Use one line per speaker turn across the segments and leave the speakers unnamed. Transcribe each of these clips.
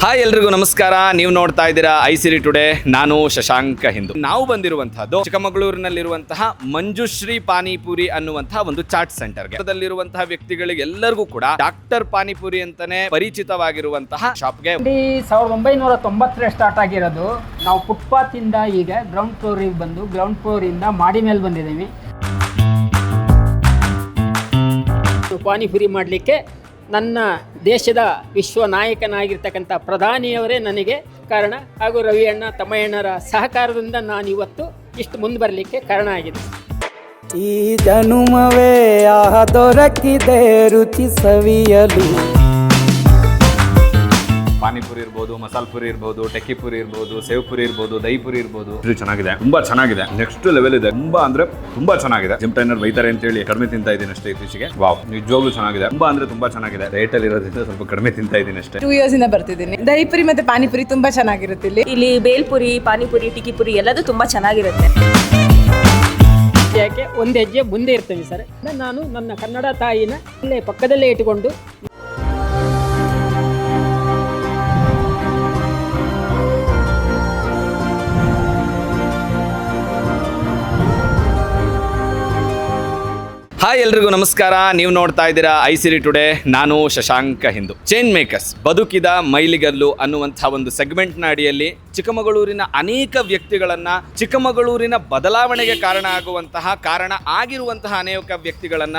Hi ಎಲ್ರಿಗೂ ನಮಸ್ಕಾರ. ನೀವು ನೋಡ್ತಾ ಇದ್ದೀರಾ ಐ ಸಿರಿ ಟುಡೇ. ನಾನು ಶಶಾಂಕ ಹಿಂದೂ. ನಾವು ಬಂದಿರುವಂತಹದ್ದು ಚಿಕ್ಕಮಗಳೂರಿನಲ್ಲಿರುವಂತಹ ಮಂಜುಶ್ರೀ ಪಾನಿಪುರಿ ಅನ್ನುವಂತಹ ಒಂದು ಚಾಟ್ ಸೆಂಟರ್ಗೆ. ಅದರಲ್ಲಿರುವಂತಹ ವ್ಯಕ್ತಿಗಳಿಗೆ ಎಲ್ಲರಿಗೂ ಕೂಡ ಡಾಕ್ಟರ್ ಪಾನಿಪುರಿ ಅಂತಾನೆ ಪರಿಚಿತವಾಗಿರುವಂತಹ ಶಾಪ್ಗೆ.
ಸಾವಿರದ ಒಂಬೈನೂರ ತೊಂಬತ್ತರೇ ಸ್ಟಾರ್ಟ್ ಆಗಿರೋದು. ನಾವು ಫುಟ್ಪಾತ್ ಇಂದ ಈಗ ಗ್ರೌಂಡ್ ಫ್ಲೋರಿಗೆ ಬಂದು ಗ್ರೌಂಡ್ ಫ್ಲೋರ್ ಇಂದ ಮಾಡಿ ಮೇಲೆ ಬಂದಿದ್ದೀವಿ. ಪಾನಿಪುರಿ ಮಾಡಲಿಕ್ಕೆ ನನ್ನ ದೇಶದ ವಿಶ್ವ ನಾಯಕನಾಗಿರ್ತಕ್ಕಂಥ ಪ್ರಧಾನಿಯವರೇ ನನಗೆ ಕಾರಣ. ಹಾಗೂ ರವಿಯಣ್ಣ ತಮ್ಮಯ್ಯಣ್ಣರ ಸಹಕಾರದಿಂದ ನಾನು ಇವತ್ತು ಇಷ್ಟು ಮುಂದೆ ಬರಲಿಕ್ಕೆ ಕಾರಣ ಆಗಿದೆ.
ಈ ಜನುಮವೇ ಆ ದೊರಕಿದೆ ರುಚಿ ಸವಿಯಲು
ಪಾನಿಪುರಿ ಇರ್ಬೋದು ಮಸಾಲ ಪುರಿ ಇರ್ಬೋದು ಟೆಕ್ಕಿ ಪುರಿ ಇರ್ಬೋದು ಸೇವ್ ಪುರಿ ಇರ್ಬೋದು ದಹಿ ಪುರಿ ಇರ್ಬೋದು. ಇದು ಚೆನ್ನಾಗಿದೆ. ತುಂಬಾ ಚೆನ್ನಾಗಿದೆ. ನೆಕ್ಸ್ಟ್ ಲೆವೆಲ್ ಇದೆ. ತುಂಬಾ ಅಂದ್ರೆ ತುಂಬಾ ಚೆನ್ನಾಗಿದೆ. ಜಿಮ್ ಟ್ರೈನರ್ ಬೈತಾರೆ ಅಂತ ಹೇಳಿ ಕಡಿಮೆ ತಿಂತಾ ಇದ್ದೀನಿ ಅಷ್ಟೇ ಇತ್ತೀಚೆಗೆ. ವಾವ್ ನಿಜವಾಗ್ಲೂ ಚೆನ್ನಾಗಿದೆ. ತುಂಬಾ ಅಂದ್ರೆ ತುಂಬಾ ಚೆನ್ನಾಗಿದೆ. ರೇಟ್ ಅಲ್ಲಿ ಇರೋದ್ರಿಂದ ಸ್ವಲ್ಪ ಕಡಿಮೆ ತಿಂತಾ ಇದ್ದೀನಿ ಅಷ್ಟೇ.
ಟೂ ಇಯರ್ಸ್ ಇಂದ ಬರ್ತಿದ್ದೀನಿ. ದಹಿಪುರಿ ಮತ್ತೆ ಪಾನಿಪುರಿ ತುಂಬಾ ಚೆನ್ನಾಗಿರುತ್ತೆ ಇಲ್ಲಿ.
ಇಲ್ಲಿ ಬೇಲ್ಪುರಿ ಪಾನಿಪುರಿ ಟಿಕಿಪುರಿ ಎಲ್ಲದೂ ತುಂಬಾ ಚೆನ್ನಾಗಿರುತ್ತೆ.
ಯಾಕೆ? ಒಂದು ಹೆಜ್ಜೆ ಮುಂದೆ ಇರ್ತೇವೆ ಸರ್. ನಾನು ನನ್ನ ಕನ್ನಡ ತಾಯಿನ ಇಲ್ಲೇ ಪಕ್ಕದಲ್ಲೇ ಇಟ್ಟುಕೊಂಡು
ಹಾಯ್ ಎಲ್ರಿಗೂ ನಮಸ್ಕಾರ. ನೀವು ನೋಡ್ತಾ ಇದ್ದೀರಾ ಐ ಸಿರಿ ಟುಡೇ. ನಾನು ಶಶಾಂಕ ಹಿಂದು. ಚೇಂಜ್ ಮೇಕರ್ಸ್ ಬದುಕಿದ ಮೈಲಿಗಲ್ಲು ಅನ್ನುವಂಥ ಒಂದು ಸೆಗ್ಮೆಂಟ್ನ ಅಡಿಯಲ್ಲಿ ಚಿಕ್ಕಮಗಳೂರಿನ ಅನೇಕ ವ್ಯಕ್ತಿಗಳನ್ನ ಚಿಕ್ಕಮಗಳೂರಿನ ಬದಲಾವಣೆಗೆ ಕಾರಣ ಆಗುವಂತಹ, ಕಾರಣ ಆಗಿರುವಂತಹ ಅನೇಕ ವ್ಯಕ್ತಿಗಳನ್ನ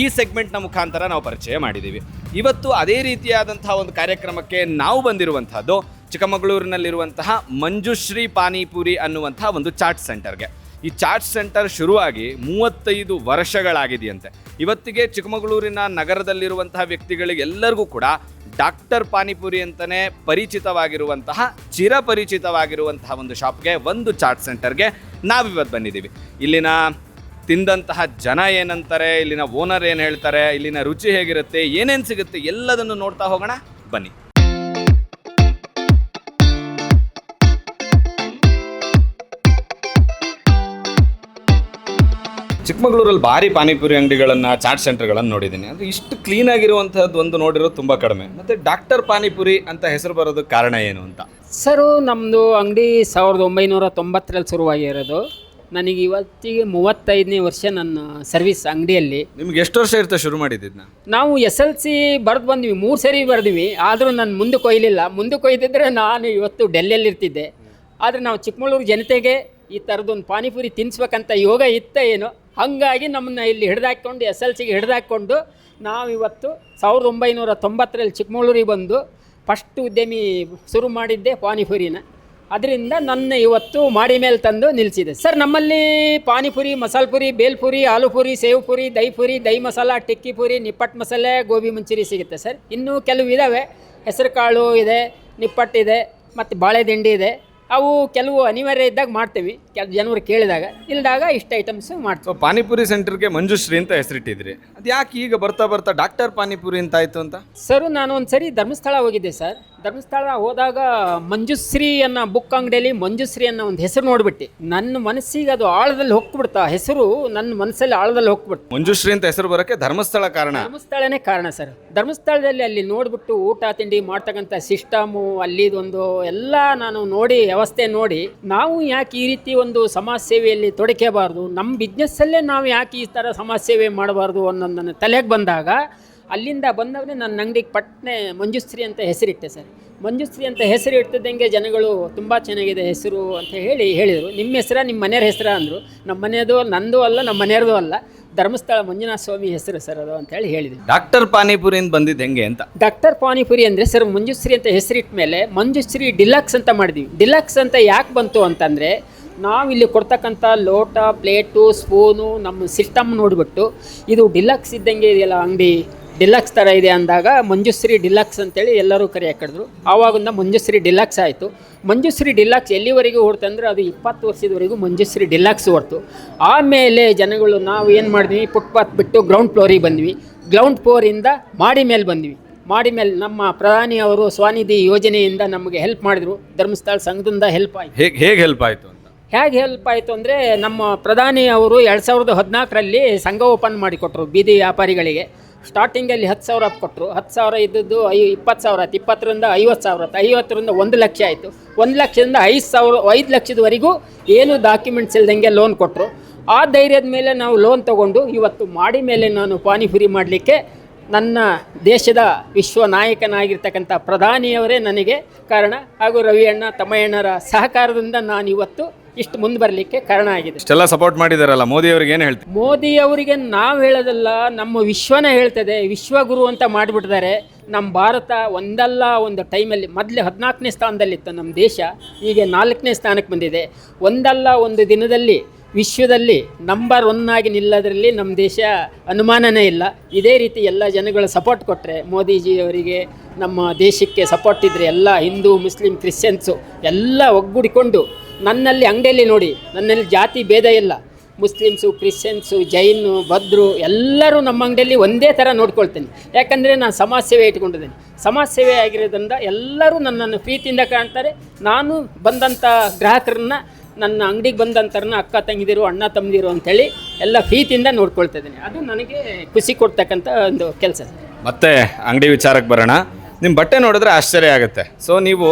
ಈ ಸೆಗ್ಮೆಂಟ್ನ ಮುಖಾಂತರ ನಾವು ಪರಿಚಯ ಮಾಡಿದ್ದೀವಿ. ಇವತ್ತು ಅದೇ ರೀತಿಯಾದಂತಹ ಒಂದು ಕಾರ್ಯಕ್ರಮಕ್ಕೆ ನಾವು ಬಂದಿರುವಂತಹದ್ದು ಚಿಕ್ಕಮಗಳೂರಿನಲ್ಲಿರುವಂತಹ ಮಂಜುಶ್ರೀ ಪಾನಿಪುರಿ ಅನ್ನುವಂತಹ ಒಂದು ಚಾಟ್ ಸೆಂಟರ್ಗೆ. ಈ ಚಾಟ್ ಸೆಂಟರ್ ಶುರುವಾಗಿ ಮೂವತ್ತೈದು ವರ್ಷಗಳಾಗಿದೆಯಂತೆ. ಇವತ್ತಿಗೆ ಚಿಕ್ಕಮಗಳೂರಿನ ನಗರದಲ್ಲಿರುವಂತಹ ವ್ಯಕ್ತಿಗಳಿಗೆ ಎಲ್ಲರಿಗೂ ಕೂಡ ಡಾಕ್ಟರ್ ಪಾನಿಪುರಿ ಅಂತಲೇ ಪರಿಚಿತವಾಗಿರುವಂತಹ, ಚಿರಪರಿಚಿತವಾಗಿರುವಂತಹ ಒಂದು ಶಾಪ್ಗೆ, ಒಂದು ಚಾಟ್ ಸೆಂಟರ್ಗೆ ನಾವಿವತ್ತು ಬಂದಿದ್ದೀವಿ. ಇಲ್ಲಿನ ತಿಂದಂತಹ ಜನ ಏನಂತಾರೆ, ಇಲ್ಲಿನ ಓನರ್ ಏನು ಹೇಳ್ತಾರೆ, ಇಲ್ಲಿನ ರುಚಿ ಹೇಗಿರುತ್ತೆ, ಏನೇನು ಸಿಗುತ್ತೆ ಎಲ್ಲದನ್ನು ನೋಡ್ತಾ ಹೋಗೋಣ. ಬನ್ನಿ. ಚಿಕ್ಕಮಗಳೂರಲ್ಲಿ ಭಾರಿ ಪಾನಿಪುರಿ ಅಂಗಡಿಗಳನ್ನು ಚಾಟ್ ಸೆಂಟರ್ಗಳನ್ನು ನೋಡಿದ್ದೀನಿ. ಅಂದರೆ ಇಷ್ಟು ಕ್ಲೀನ್ ಆಗಿರುವಂಥದ್ದು ಒಂದು ನೋಡಿರೋದು ತುಂಬ ಕಡಿಮೆ. ಮತ್ತು ಡಾಕ್ಟರ್ ಪಾನಿಪುರಿ ಅಂತ ಹೆಸರು ಬರೋದಕ್ಕೆ ಕಾರಣ ಏನು ಅಂತ?
ಸರು ನಮ್ಮದು ಅಂಗಡಿ ಸಾವಿರದ ಒಂಬೈನೂರ ತೊಂಬತ್ತರಲ್ಲಿ ಶುರುವಾಗಿರೋದು. ನನಗೆ ಇವತ್ತಿಗೆ ಮೂವತ್ತೈದನೇ ವರ್ಷ ನನ್ನ ಸರ್ವಿಸ್ ಅಂಗಡಿಯಲ್ಲಿ.
ನಿಮ್ಗೆ ಎಷ್ಟು ವರ್ಷ ಇರ್ತಾ ಶುರು ಮಾಡಿದ್ದಿದ್ನ?
ನಾವು ಎಸ್ ಎಲ್ ಸಿ ಬರೆದು ಬಂದ್ವಿ. ಮೂರು ಸರಿ ಬರೆದ್ವಿ. ಆದರೂ ನಾನು ಮುಂದೆ ಕೊಯ್ಲಿಲ್ಲ. ಮುಂದೆ ಕೊಯ್ದಿದ್ರೆ ನಾನು ಇವತ್ತು ಡೆಲ್ಲಿಯಲ್ಲಿ ಇರ್ತಿದ್ದೆ. ಆದರೆ ನಾವು ಚಿಕ್ಕಮಗಳೂರು ಜನತೆಗೆ ಈ ಥರದೊಂದು ಪಾನಿಪುರಿ ತಿನ್ನಿಸ್ಬೇಕಂತ ಯೋಗ ಇತ್ತ ಏನೋ? ಹಾಗಾಗಿ ನಮ್ಮನ್ನ ಇಲ್ಲಿ ಹಿಡ್ದಾಕೊಂಡು ಎಸ್ ಎಲ್ ಸಿಗೆ ಹಿಡ್ದಾಕೊಂಡು ನಾವಿವತ್ತು ಸಾವಿರದ ಒಂಬೈನೂರ ತೊಂಬತ್ತರಲ್ಲಿ ಚಿಕ್ಕಮಗಳೂರಿಗೆ ಬಂದು ಫಸ್ಟ್ ಉದ್ಯಮಿ ಶುರು ಮಾಡಿದ್ದೆ ಪಾನಿಪುರಿನ. ಅದರಿಂದ ನನ್ನ ಇವತ್ತು ಮಾಡಿ ಮೇಲೆ ತಂದು ನಿಲ್ಲಿಸಿದೆ ಸರ್, ನಮ್ಮಲ್ಲಿ ಪಾನಿಪುರಿ, ಮಸಾಲ್ಪುರಿ, ಬೇಲ್ಪುರಿ, ಆಲೂಪುರಿ, ಸೇವ್ಪುರಿ, ದೈಪುರಿ, ದೈ ಮಸಾಲ, ಟಿಕ್ಕಿ ಪುರಿ ನಿಪ್ಪಟ್ಟು ಮಸಾಲೆ, ಗೋಬಿ ಮಂಚೂರಿ ಸಿಗುತ್ತೆ ಸರ್. ಇನ್ನೂ ಕೆಲವು ಇದ್ದಾವೆ ಹೆಸರು ಕಾಳು ಇದೆ, ನಿಪ್ಪಟ್ಟಿದೆ, ಮತ್ತು ಬಾಳೆದಿಂಡಿ ಇದೆ. ಅವು ಕೆಲವು ಅನಿವಾರ್ಯ ಇದ್ದಾಗ ಮಾಡ್ತೀವಿ. ಕೆಲವು ಜನರು ಕೇಳಿದಾಗ ಇಲ್ಲದಾಗ ಇಷ್ಟು ಐಟಮ್ಸ್ ಮಾಡ್ತೀವಿ.
ಸೊ ಪಾನಿಪುರಿ ಸೆಂಟರ್ಗೆ ಮಂಜುಶ್ರೀ ಅಂತ ಹೆಸರಿಟ್ಟಿದ್ರಿ. ಅದು ಯಾಕೆ ಈಗ ಬರ್ತಾ ಬರ್ತಾ ಡಾಕ್ಟರ್ ಪಾನಿಪುರಿ ಅಂತ ಆಯ್ತು ಅಂತ?
ಸರ್ ನಾನು ಒಂದು ಸರಿ ಧರ್ಮಸ್ಥಳ ಹೋಗಿದ್ದೆ ಸರ್. ಧರ್ಮಸ್ಥಳ ಹೋದಾಗ ಮಂಜುಶ್ರೀ ಅನ್ನೋ ಬುಕ್ ಅಂಗಡಿಯಲ್ಲಿ ಮಂಜುಶ್ರೀ ಅನ್ನೋ ಒಂದು ಹೆಸರು ನೋಡ್ಬಿಟ್ಟು. ನನ್ನ ಮನಸ್ಸಿಗೆ ಅದು ಆಳದಲ್ಲಿ ಹೋಗ್ಬಿಡ್ತಾ ಹೆಸರು ನನ್ನ ಮನಸ್ಸಲ್ಲಿ ಆಳದಲ್ಲಿ ಹೋಗ್ಬಿಡ್ತು
ಮಂಜುಶ್ರೀ ಅಂತ ಹೆಸರು ಬರೋಕ್ಕೆ ಧರ್ಮಸ್ಥಳ ಕಾರಣ?
ಧರ್ಮಸ್ಥಳನೇ ಕಾರಣ ಸರ್. ಧರ್ಮಸ್ಥಳದಲ್ಲಿ ಅಲ್ಲಿ ನೋಡ್ಬಿಟ್ಟು ಊಟ ತಿಂಡಿ ಮಾಡ್ತಕ್ಕಂಥ ಸಿಸ್ಟಮು ಅಲ್ಲಿದೊಂದು ಎಲ್ಲ ನಾನು ನೋಡಿ ವ್ಯವಸ್ಥೆ ನೋಡಿ ನಾವು ಯಾಕೆ ಈ ರೀತಿ ಒಂದು ಸಮಾಜ ಸೇವೆಯಲ್ಲಿ ತೊಡಕೇಬಾರ್ದು? ನಮ್ಮ ಬಿಸ್ನೆಸ್ಸಲ್ಲೇ ನಾವು ಯಾಕೆ ಈ ಥರ ಸಮಾಜ ಸೇವೆ ಮಾಡಬಾರ್ದು ಅನ್ನೋದು ನನ್ನ ತಲೆಗೆ ಬಂದಾಗ ಅಲ್ಲಿಂದ ಬಂದವರೇ ನನ್ನ ಅಂಗಡಿಗೆ ಪಟ್ನೆ ಮಂಜುಶ್ರೀ ಅಂತ ಹೆಸರಿಟ್ಟೆ ಸರ್. ಮಂಜುಶ್ರೀ ಅಂತ ಹೆಸರು ಇಡ್ತಿದ್ದಂಗೆ ಜನಗಳು ತುಂಬ ಚೆನ್ನಾಗಿದೆ ಹೆಸರು ಅಂತ ಹೇಳಿ ಹೇಳಿದರು. ನಿಮ್ಮ ಹೆಸರ, ನಿಮ್ಮ ಮನೆಯವ್ರ ಹೆಸರ ಅಂದರು. ನಮ್ಮ ಮನೆಯದು ನಂದು ಅಲ್ಲ, ನಮ್ಮ ಮನೆಯವ್ರದ್ದು ಅಲ್ಲ. ಧರ್ಮಸ್ಥಳ ಮಂಜುನಾಥ ಸ್ವಾಮಿ ಹೆಸರು ಸರ್ ಅದು ಅಂತ ಹೇಳಿ ಹೇಳಿದ್ವಿ
ಡಾಕ್ಟರ್ ಪಾನಿಪುರಿ ಅಂತ ಬಂದಿದ್ದು ಹೆಂಗೆ ಅಂತ?
ಡಾಕ್ಟರ್ ಪಾನಿಪುರಿ ಅಂದರೆ ಸರ್ ಮಂಜುಶ್ರೀ ಅಂತ ಹೆಸರಿಟ್ಟ ಮೇಲೆ ಮಂಜುಶ್ರೀ ಡಿಲಕ್ಸ್ ಅಂತ ಮಾಡಿದ್ವಿ. ಡಿಲಕ್ಸ್ ಅಂತ ಯಾಕೆ ಬಂತು ಅಂತಂದರೆ ನಾವಿಲ್ಲಿ ಕೊಡ್ತಕ್ಕಂಥ ಲೋಟ ಪ್ಲೇಟು ಸ್ಪೂನು ನಮ್ಮ ಸಿಸ್ಟಮ್ ನೋಡಿಬಿಟ್ಟು ಇದು ಡಿಲಕ್ಸ್ ಇದ್ದಂಗೆ ಇದೆಯಲ್ಲ ಅಂಗಡಿ? ಡಿಲಕ್ಸ್ ಥರ ಇದೆ ಅಂದಾಗ ಮಂಜುಶ್ರೀ ಡಿಲಕ್ಸ್ ಅಂತೇಳಿ ಎಲ್ಲರೂ ಕರೆ ಹಾಕಿದ್ರು ಆವಾಗಿಂದ ಮಂಜುಶ್ರೀ ಡಿಲಕ್ಸ್ ಆಯಿತು. ಮಂಜುಶ್ರೀ ಡಿಲಕ್ಸ್ ಎಲ್ಲಿವರೆಗೂ ಹೊಡ್ತಂದ್ರೆ ಅದು ಇಪ್ಪತ್ತು ವರ್ಷದವರೆಗೂ ಮಂಜುಶ್ರೀ ಡಿಲಕ್ಸ್ ಹೊರ್ತು ಆಮೇಲೆ ಜನಗಳು ನಾವು ಏನು ಮಾಡಿದ್ವಿ? ಫುಟ್ಪಾತ್ ಬಿಟ್ಟು ಗ್ರೌಂಡ್ ಫ್ಲೋರಿಗೆ ಬಂದ್ವಿ. ಗ್ರೌಂಡ್ ಫ್ಲೋರಿಂದ ಮಾಡಿ ಮೇಲೆ ಬಂದ್ವಿ. ಮಾಡಿ ಮೇಲೆ ನಮ್ಮ ಪ್ರಧಾನಿ ಅವರು ಸ್ವಾನಿಧಿ ಯೋಜನೆಯಿಂದ ನಮಗೆ ಹೆಲ್ಪ್ ಮಾಡಿದ್ರು. ಧರ್ಮಸ್ಥಳ ಸಂಘದಿಂದ ಹೆಲ್ಪ್ ಆಯಿತು.
ಹೇಗೆ ಹೇಗೆ ಹೆಲ್ಪ್ ಆಯಿತು ಅಂತ?
ಹೇಗೆ ಹೆಲ್ಪ್ ಆಯಿತು ಅಂದರೆ ನಮ್ಮ ಪ್ರಧಾನಿ ಅವರು ಎರಡು ಸಾವಿರದ ಹದಿನಾಲ್ಕರಲ್ಲಿ ಸಂಘ ಓಪನ್ ಮಾಡಿಕೊಟ್ರು ಬೀದಿ ವ್ಯಾಪಾರಿಗಳಿಗೆ. ಸ್ಟಾರ್ಟಿಂಗಲ್ಲಿ ಹತ್ತು ಸಾವಿರ ಕೊಟ್ಟರು. ಹತ್ತು ಸಾವಿರ ಇದ್ದದ್ದು ಐ, ಇಪ್ಪತ್ತು ಸಾವಿರ ಆಯ್ತು. ಇಪ್ಪತ್ತರಿಂದ ಐವತ್ತು ಸಾವಿರ ಆಯ್ತು. ಐವತ್ತರಿಂದ ಒಂದು ಲಕ್ಷ ಆಯಿತು. ಒಂದು ಲಕ್ಷದಿಂದ ಐದು ಸಾವಿರ, ಐದು ಲಕ್ಷದವರೆಗೂ ಏನು ಡಾಕ್ಯುಮೆಂಟ್ಸ್ ಇಲ್ದಂಗೆ ಲೋನ್ ಕೊಟ್ಟರು ಆ ಧೈರ್ಯದ ಮೇಲೆ ನಾವು ಲೋನ್ ತಗೊಂಡು ಇವತ್ತು ಮಾಡಿ ಮೇಲೆ ನಾನು ಪಾನಿಪುರಿ ಮಾಡಲಿಕ್ಕೆ ನನ್ನ ದೇಶದ ವಿಶ್ವ ನಾಯಕನಾಗಿರ್ತಕ್ಕಂಥ ಪ್ರಧಾನಿಯವರೇ ನನಗೆ ಕಾರಣ. ಹಾಗೂ ರವಿಯಣ್ಣ ತಮ್ಮಯ್ಯಣ್ಣರ ಸಹಕಾರದಿಂದ ನಾನು ಇವತ್ತು ಇಷ್ಟು ಮುಂದೆ ಬರಲಿಕ್ಕೆ ಕಾರಣ ಆಗಿದೆ.
ಇಷ್ಟೆಲ್ಲ ಸಪೋರ್ಟ್ ಮಾಡಿದಾರಲ್ಲ ಮೋದಿ ಅವರಿಗೆ ಏನು ಹೇಳ್ತೀವಿ
ಮೋದಿ ಅವರಿಗೆ ನಾವು ಹೇಳೋದಲ್ಲ ನಮ್ಮ ವಿಶ್ವನೇ ಹೇಳ್ತದೆ ವಿಶ್ವಗುರು ಅಂತ ಮಾಡಿಬಿಟ್ಟಿದ್ದಾರೆ. ನಮ್ಮ ಭಾರತ ಒಂದಲ್ಲ ಒಂದು ಟೈಮಲ್ಲಿ ಮೊದಲು ಹದಿನಾಲ್ಕನೇ ಸ್ಥಾನದಲ್ಲಿತ್ತು ನಮ್ಮ ದೇಶ, ಈಗ ನಾಲ್ಕನೇ ಸ್ಥಾನಕ್ಕೆ ಬಂದಿದೆ. ಒಂದಲ್ಲ ಒಂದು ದಿನದಲ್ಲಿ ವಿಶ್ವದಲ್ಲಿ ನಂಬರ್ ಒನ್ ಆಗಿ ನಿಲ್ಲೋದ್ರಲ್ಲಿ ನಮ್ಮ ದೇಶ ಅನುಮಾನನೇ ಇಲ್ಲ. ಇದೇ ರೀತಿ ಎಲ್ಲ ಜನಗಳು ಸಪೋರ್ಟ್ ಕೊಟ್ಟರೆ ಮೋದಿಜಿಯವರಿಗೆ ನಮ್ಮ ದೇಶಕ್ಕೆ ಸಪೋರ್ಟ್ ಇದ್ದರೆ ಎಲ್ಲ ಹಿಂದೂ, ಮುಸ್ಲಿಂ, ಕ್ರಿಶ್ಚಿಯನ್ಸು ಎಲ್ಲ ಒಗ್ಗೂಡಿಕೊಂಡು ನನ್ನಲ್ಲಿ ಅಂಗಡಿಯಲ್ಲಿ ನೋಡಿ, ನನ್ನಲ್ಲಿ ಜಾತಿ ಭೇದ ಇಲ್ಲ. ಮುಸ್ಲಿಮ್ಸು, ಕ್ರಿಶ್ಚಿಯನ್ಸು ಜೈನು ಬದ್ರು ಎಲ್ಲರೂ ನಮ್ಮ ಅಂಗಡಿಯಲ್ಲಿ ಒಂದೇ ಥರ ನೋಡ್ಕೊಳ್ತೇನೆ. ಯಾಕಂದರೆ ನಾನು ಸಮಾಜ ಸೇವೆ ಇಟ್ಕೊಂಡಿದ್ದೇನೆ. ಸಮಾಜ ಸೇವೆ ಆಗಿರೋದ್ರಿಂದ ಎಲ್ಲರೂ ನನ್ನನ್ನು ಪ್ರೀತಿಯಿಂದ ಕಾಣ್ತಾರೆ. ನಾನು ಬಂದಂಥ ಗ್ರಾಹಕರನ್ನ, ನನ್ನ ಅಂಗಡಿಗೆ ಬಂದಂಥರನ್ನ ಅಕ್ಕ ತಂಗಿದಿರು, ಅಣ್ಣ ತಮ್ಮದಿರು ಅಂಥೇಳಿ ಎಲ್ಲ ಪ್ರೀತಿಯಿಂದ ನೋಡ್ಕೊಳ್ತಾ ಇದ್ದೀನಿ. ಅದು ನನಗೆ ಖುಷಿ ಕೊಡ್ತಕ್ಕಂಥ ಒಂದು ಕೆಲಸ.
ಮತ್ತೆ ಅಂಗಡಿ ವಿಚಾರಕ್ಕೆ ಬರೋಣ. ನಿಮ್ಮ ಬಟ್ಟೆ ನೋಡಿದ್ರೆ ಆಶ್ಚರ್ಯ ಆಗುತ್ತೆ. ಸೊ ನೀವು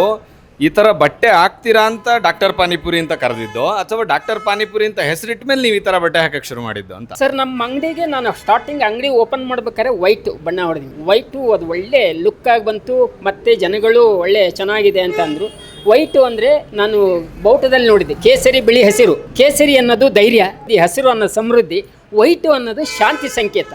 ಈ ಥರ ಬಟ್ಟೆ ಹಾಕ್ತೀರಾ ಅಂತ ಡಾಕ್ಟರ್ ಪಾನಿಪುರಿ ಅಂತ ಕರೆದಿದ್ದು, ಅಥವಾ ಡಾಕ್ಟರ್ ಪಾನಿಪುರಿ ಅಂತ ಹೆಸರಿಟ್ಟ ಮೇಲೆ ನೀವು ಈ ಥರ ಬಟ್ಟೆ ಹಾಕಕ್ಕೆ ಶುರು ಮಾಡಿದ್ದು ಅಂತ?
ಸರ್ ನಮ್ಮ ಅಂಗಡಿಗೆ ನಾನು ಸ್ಟಾರ್ಟಿಂಗ್ ಅಂಗಡಿ ಓಪನ್ ಮಾಡ್ಬೇಕಾದ್ರೆ ವೈಟು ಬಣ್ಣ ಹೊಡೆದಿನಿ. ವೈಟು ಅದು ಒಳ್ಳೆ ಲುಕ್ಕಾಗಿ ಬಂತು, ಮತ್ತು ಜನಗಳು ಒಳ್ಳೆ ಚೆನ್ನಾಗಿದೆ ಅಂತ ಅಂದರು. ವೈಟು ಅಂದರೆ ನಾನು ಬೌಟದಲ್ಲಿ ನೋಡಿದ್ದೆ, ಕೇಸರಿ ಬಿಳಿ ಹಸಿರು. ಕೇಸರಿ ಅನ್ನೋದು ಧೈರ್ಯ, ಈ ಹಸಿರು ಅನ್ನೋದು ಸಮೃದ್ಧಿ ವೈಟು ಅನ್ನೋದು ಶಾಂತಿ ಸಂಕೇತ.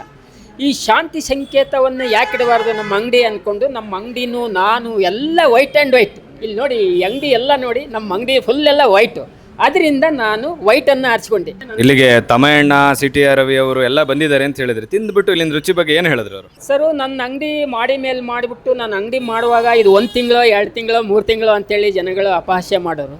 ಈ ಶಾಂತಿ ಸಂಕೇತವನ್ನು ಯಾಕೆ ಇಡಬಾರ್ದು ನಮ್ಮ ಅಂಗಡಿ ಅಂದ್ಕೊಂಡು ನಮ್ಮ ಅಂಗಡಿನೂ ನಾನು ಎಲ್ಲ ವೈಟ್ ಆ್ಯಂಡ್ ವೈಟ್ ಇಲ್ಲಿ ನೋಡಿ ಈ ಅಂಗಡಿ ಎಲ್ಲ ನೋಡಿ ನಮ್ಮ ಅಂಗಡಿ ಫುಲ್ ಎಲ್ಲ ವೈಟು ಅದರಿಂದ ನಾನು ವೈಟನ್ನು ಆರಿಸ್ಕೊಂಡೆ
ಇಲ್ಲಿಗೆ ತಮಯಣ್ಣ ಸಿಟಿ ರವಿ ಅವರು ಎಲ್ಲ ಬಂದಿದ್ದಾರೆ ಅಂತ ಹೇಳಿದ್ರೆ. ತಿಂದ್ಬಿಟ್ಟು ಇಲ್ಲಿಂದ ರುಚಿ ಬಗ್ಗೆ ಏನು ಹೇಳಿದ್ರು ಅವರು?
ಸರು ನನ್ನ ಅಂಗಡಿ ಮಾಡಿ ಮೇಲೆ ಮಾಡಿಬಿಟ್ಟು ನಾನು ಅಂಗಡಿ ಮಾಡುವಾಗ ಇದು ಒಂದು ತಿಂಗಳು ಎರಡು ತಿಂಗಳು ಮೂರು ತಿಂಗಳು ಅಂತೇಳಿ ಜನಗಳು ಅಪಹಾಸ್ಯ ಮಾಡೋರು.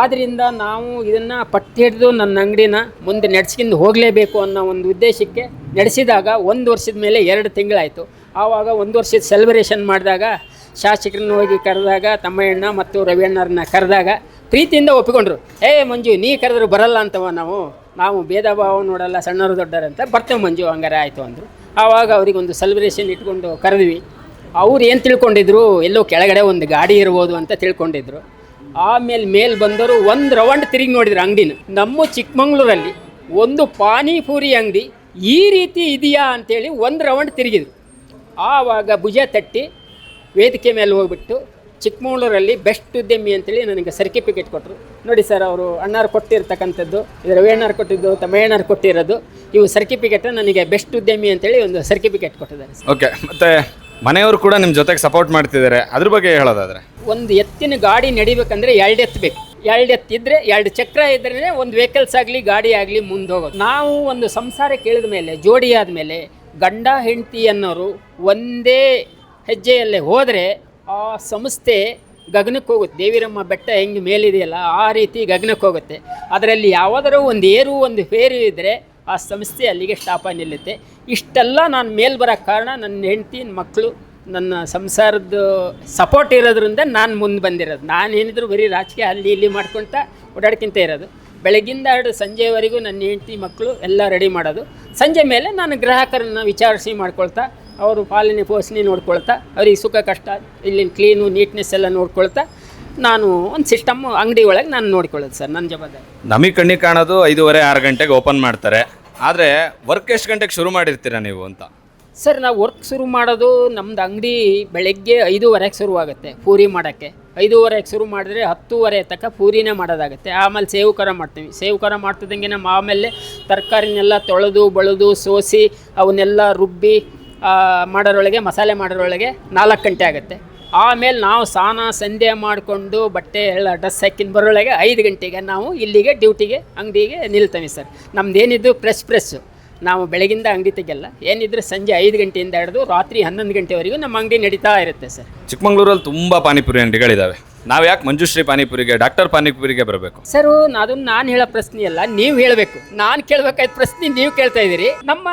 ಆದ್ದರಿಂದ ನಾವು ಇದನ್ನು ಪಟ್ಟಿ ಹಿಡಿದು ನನ್ನ ಅಂಗಡಿನ ಮುಂದೆ ನಡೆಸ್ಕೊಂಡು ಹೋಗಲೇಬೇಕು ಅನ್ನೋ ಒಂದು ಉದ್ದೇಶಕ್ಕೆ ನಡೆಸಿದಾಗ ಒಂದು ವರ್ಷದ ಮೇಲೆ ಎರಡು ತಿಂಗಳಾಯಿತು. ಆವಾಗ ಒಂದು ವರ್ಷದ ಸೆಲೆಬ್ರೇಷನ್ ಮಾಡಿದಾಗ ಶಾಸಕರನ್ನ ಹೋಗಿ ಕರೆದಾಗ ತಮ್ಮಯ್ಯಣ್ಣ ಮತ್ತು ರವಿಯಣ್ಣರನ್ನ ಕರೆದಾಗ ಪ್ರೀತಿಯಿಂದ ಒಪ್ಪಿಕೊಂಡ್ರು. ಏ ಮಂಜು, ನೀ ಕರೆದ್ರು ಬರಲ್ಲ ಅಂತವ ನಾವು. ನಾವು ಭೇದ ಭಾವ ನೋಡಲ್ಲ ಸಣ್ಣರು ದೊಡ್ಡರು ಅಂತ. ಬರ್ತೇವೆ ಮಂಜು, ಹಂಗಾರೆ ಆಯಿತು ಅಂದರು. ಆವಾಗ ಅವರಿಗೊಂದು ಸೆಲೆಬ್ರೇಷನ್ ಇಟ್ಕೊಂಡು ಕರೆದ್ವಿ. ಅವ್ರು ಏನು ತಿಳ್ಕೊಂಡಿದ್ರು? ಎಲ್ಲೋ ಕೆಳಗಡೆ ಒಂದು ಗಾಡಿ ಇರ್ಬೋದು ಅಂತ ತಿಳ್ಕೊಂಡಿದ್ರು. ಆಮೇಲೆ ಮೇಲೆ ಬಂದವರು ಒಂದು ರೌಂಡ್ ತಿರುಗಿ ನೋಡಿದ್ರು ಅಂಗಡಿನ. ನಮ್ಮ ಚಿಕ್ಕಮಂಗ್ಳೂರಲ್ಲಿ ಒಂದು ಪಾನಿಪೂರಿ ಅಂಗಡಿ ಈ ರೀತಿ ಇದೆಯಾ ಅಂತೇಳಿ ಒಂದು ರೌಂಡ್ ತಿರುಗಿದ್ರು. ಆವಾಗ ಭುಜ ತಟ್ಟಿ ವೇದಿಕೆ ಮೇಲೆ ಹೋಗ್ಬಿಟ್ಟು ಚಿಕ್ಕಮಗಳೂರಲ್ಲಿ ಬೆಸ್ಟ್ ಉದ್ಯಮಿ ಅಂತೇಳಿ ನನಗೆ ಸರ್ಟಿಫಿಕೇಟ್ ಕೊಟ್ಟರು. ನೋಡಿ ಸರ್ ಅವರು ಅಣ್ಣಾರು ಕೊಟ್ಟಿರ್ತಕ್ಕಂಥದ್ದು ಇದು ರವಿಯಣ್ಣಾರು ಕೊಟ್ಟಿದ್ದು ತಮ್ಮಯ್ಯಣ್ಣಾರು ಕೊಟ್ಟಿರೋದು ಇವು ಸರ್ಟಿಫಿಕೇಟ್ ನನಗೆ ಬೆಸ್ಟ್ ಉದ್ಯಮಿ ಅಂತೇಳಿ ಒಂದು ಸರ್ಟಿಫಿಕೇಟ್ ಕೊಟ್ಟಿದ್ದಾರೆ
ಓಕೆ ಮತ್ತೆ ಮನೆಯವರು ಕೂಡ ನಿಮ್ಮ ಜೊತೆಗೆ ಸಪೋರ್ಟ್ ಮಾಡ್ತಿದ್ದಾರೆ. ಅದ್ರ ಬಗ್ಗೆ ಹೇಳೋದಾದ್ರೆ?
ಒಂದು ಎತ್ತಿನ ಗಾಡಿ ನಡಿಬೇಕಂದ್ರೆ ಎರಡು ಎತ್ತು ಬೇಕು. ಎರಡು ಎತ್ತು ಇದ್ದರೆ ಎರಡು ಚಕ್ರ ಇದ್ರೇ ಒಂದು ವೆಹಿಕಲ್ಸ್ ಆಗಲಿ ಗಾಡಿ ಆಗಲಿ ಮುಂದೆ ಹೋಗೋದು. ನಾವು ಒಂದು ಸಂಸಾರ ಕೇಳಿದ ಮೇಲೆ ಜೋಡಿ ಆದಮೇಲೆ ಗಂಡ ಹೆಂಡತಿ ಅನ್ನೋರು ಒಂದೇ ಹೆಜ್ಜೆಯಲ್ಲೇ ಹೋದರೆ ಆ ಸಂಸ್ಥೆ ಗಗನಕ್ಕೆ ಹೋಗುತ್ತೆ. ದೇವಿರಮ್ಮ ಬೆಟ್ಟ ಹೆಂಗೆ ಮೇಲಿದೆಯಲ್ಲ, ಆ ರೀತಿ ಗಗನಕ್ಕೆ ಹೋಗುತ್ತೆ. ಅದರಲ್ಲಿ ಯಾವುದಾದ್ರೂ ಒಂದು ಏರು, ಒಂದು ಫೇರು ಇದ್ದರೆ ಆ ಸಂಸ್ಥೆ ಅಲ್ಲಿಗೆ ಸ್ಟಾಪ ನಿಲ್ಲುತ್ತೆ. ಇಷ್ಟೆಲ್ಲ ನಾನು ಮೇಲೆ ಬರೋಕ್ಕೆ ಕಾರಣ ನನ್ನ ಹೆಂಡತಿ ಮಕ್ಕಳು ನನ್ನ ಸಂಸಾರದ ಸಪೋರ್ಟ್ ಇರೋದ್ರಿಂದ ನಾನು ಮುಂದೆ ಬಂದಿರೋದು. ನಾನು ಏನಿದ್ರು ಬರೀ ರಾಜಕೀಯ ಅಲ್ಲಿ ಇಲ್ಲಿ ಮಾಡ್ಕೊಳ್ತಾ ಓಡಾಡ್ಕಿಂತ ಇರೋದು. ಬೆಳಗ್ಗಿಂದ ಹಿಡಿದು ಸಂಜೆವರೆಗೂ ನನ್ನ ಹೆಂಡತಿ ಮಕ್ಕಳು ಎಲ್ಲ ರೆಡಿ ಮಾಡೋದು. ಸಂಜೆ ಮೇಲೆ ನಾನು ಗ್ರಾಹಕರನ್ನು ವಿಚಾರಿಸಿ ಮಾಡ್ಕೊಳ್ತಾ ಅವರು ಪಾಲನೆ ಪೋಷಣೆ ನೋಡ್ಕೊಳ್ತಾ ಅವ್ರಿಗೆ ಸುಖ ಕಷ್ಟ ಇಲ್ಲಿನ ಕ್ಲೀನು ನೀಟ್ನೆಸ್ ಎಲ್ಲ ನೋಡ್ಕೊಳ್ತಾ ನಾನು ಒಂದು ಸಿಸ್ಟಮ್ ಅಂಗಡಿ ಒಳಗೆ ನಾನು ನೋಡ್ಕೊಳ್ಳೋದು ಸರ್ ನನ್ನ ಜವಾಬ್ದಾರಿ.
ನಮಗೆ ಕಣ್ಣಿಗೆ ಕಾಣೋದು ಐದೂವರೆ ಆರು ಗಂಟೆಗೆ ಓಪನ್ ಮಾಡ್ತಾರೆ. ಆದರೆ ವರ್ಕ್ ಎಷ್ಟು ಗಂಟೆಗೆ ಶುರು ಮಾಡಿರ್ತೀರಾ ನೀವು ಅಂತ?
ಸರ್ ನಾವು ವರ್ಕ್ ಶುರು ಮಾಡೋದು ನಮ್ಮದು ಅಂಗಡಿ ಬೆಳಗ್ಗೆ ಐದೂವರೆಗೆ ಶುರುವಾಗುತ್ತೆ ಪೂರಿ ಮಾಡೋಕ್ಕೆ. ಐದೂವರೆಗೆ ಶುರು ಮಾಡಿದ್ರೆ ಹತ್ತೂವರೆ ತನಕ ಪೂರಿನೇ ಮಾಡೋದಾಗುತ್ತೆ. ಆಮೇಲೆ ಸೇವಕರ ಖಾರ ಮಾಡ್ತೀವಿ. ಸೇವು ಖಾರ ಮಾಡ್ತಿದ್ದಂಗೆ ನಮ್ಮ ಆಮೇಲೆ ತರಕಾರಿನೆಲ್ಲ ತೊಳೆದು ಬಳೆದು ಸೋಸಿ ಅವನ್ನೆಲ್ಲ ರುಬ್ಬಿ ಮಾಡೋರೊಳಗೆ, ಮಸಾಲೆ ಮಾಡೋರೊಳಗೆ ನಾಲ್ಕು ಗಂಟೆ ಆಗುತ್ತೆ. ಆಮೇಲೆ ನಾವು ಸ್ನಾನ, ಸಂಧ್ಯೆ ಮಾಡಿಕೊಂಡು ಬಟ್ಟೆ ಎಲ್ಲ ಡ್ರೆಸ್ ಹಾಕಿಂದು ಬರೋಳಗೆ ಐದು ಗಂಟೆಗೆ ನಾವು ಇಲ್ಲಿಗೆ ಡ್ಯೂಟಿಗೆ, ಅಂಗಡಿಗೆ ನಿಲ್ತೇವೆ ಸರ್. ನಮ್ದೇನಿದ್ದು ಪ್ರೆಸ್ ಪ್ರೆಸ್ಸು ನಾವು ಬೆಳಗಿಂದ ಅಂಗಡಿ ತೆಗೆಲ್ಲ ಏನಿದ್ರೆ ಸಂಜೆ ಐದು ಗಂಟೆಯಿಂದ ಹಿಡಿದು ರಾತ್ರಿ ಹನ್ನೊಂದು ಗಂಟೆವರೆಗೂ ನಮ್ಮ ಅಂಗಡಿ ನಡೀತಾ ಇರುತ್ತೆ ಸರ್.
ಚಿಕ್ಕಮಂಗ್ಳೂರಲ್ಲಿ ತುಂಬ ಪಾನಿಪುರಿ ಅಂಗಡಿಗಳಿದ್ದಾವೆ ನಾವು ಯಾಕೆ ಮಂಜುಶ್ರೀ ಪಾನಿಪುರಿಗೆ, ಡಾಕ್ಟರ್ ಪಾನಿಪುರಿಗೆ ಬರಬೇಕು?
ಸರ್ ಅದನ್ನ ನಾನು ಹೇಳೋ ಪ್ರಶ್ನೆ ಅಲ್ಲ, ನೀವು ಹೇಳಬೇಕು. ನಾನು ಕೇಳಬೇಕಾದ ಪ್ರಶ್ನೆ ನೀವು ಕೇಳ್ತಾ ಇದ್ದೀರಿ. ನಮ್ಮ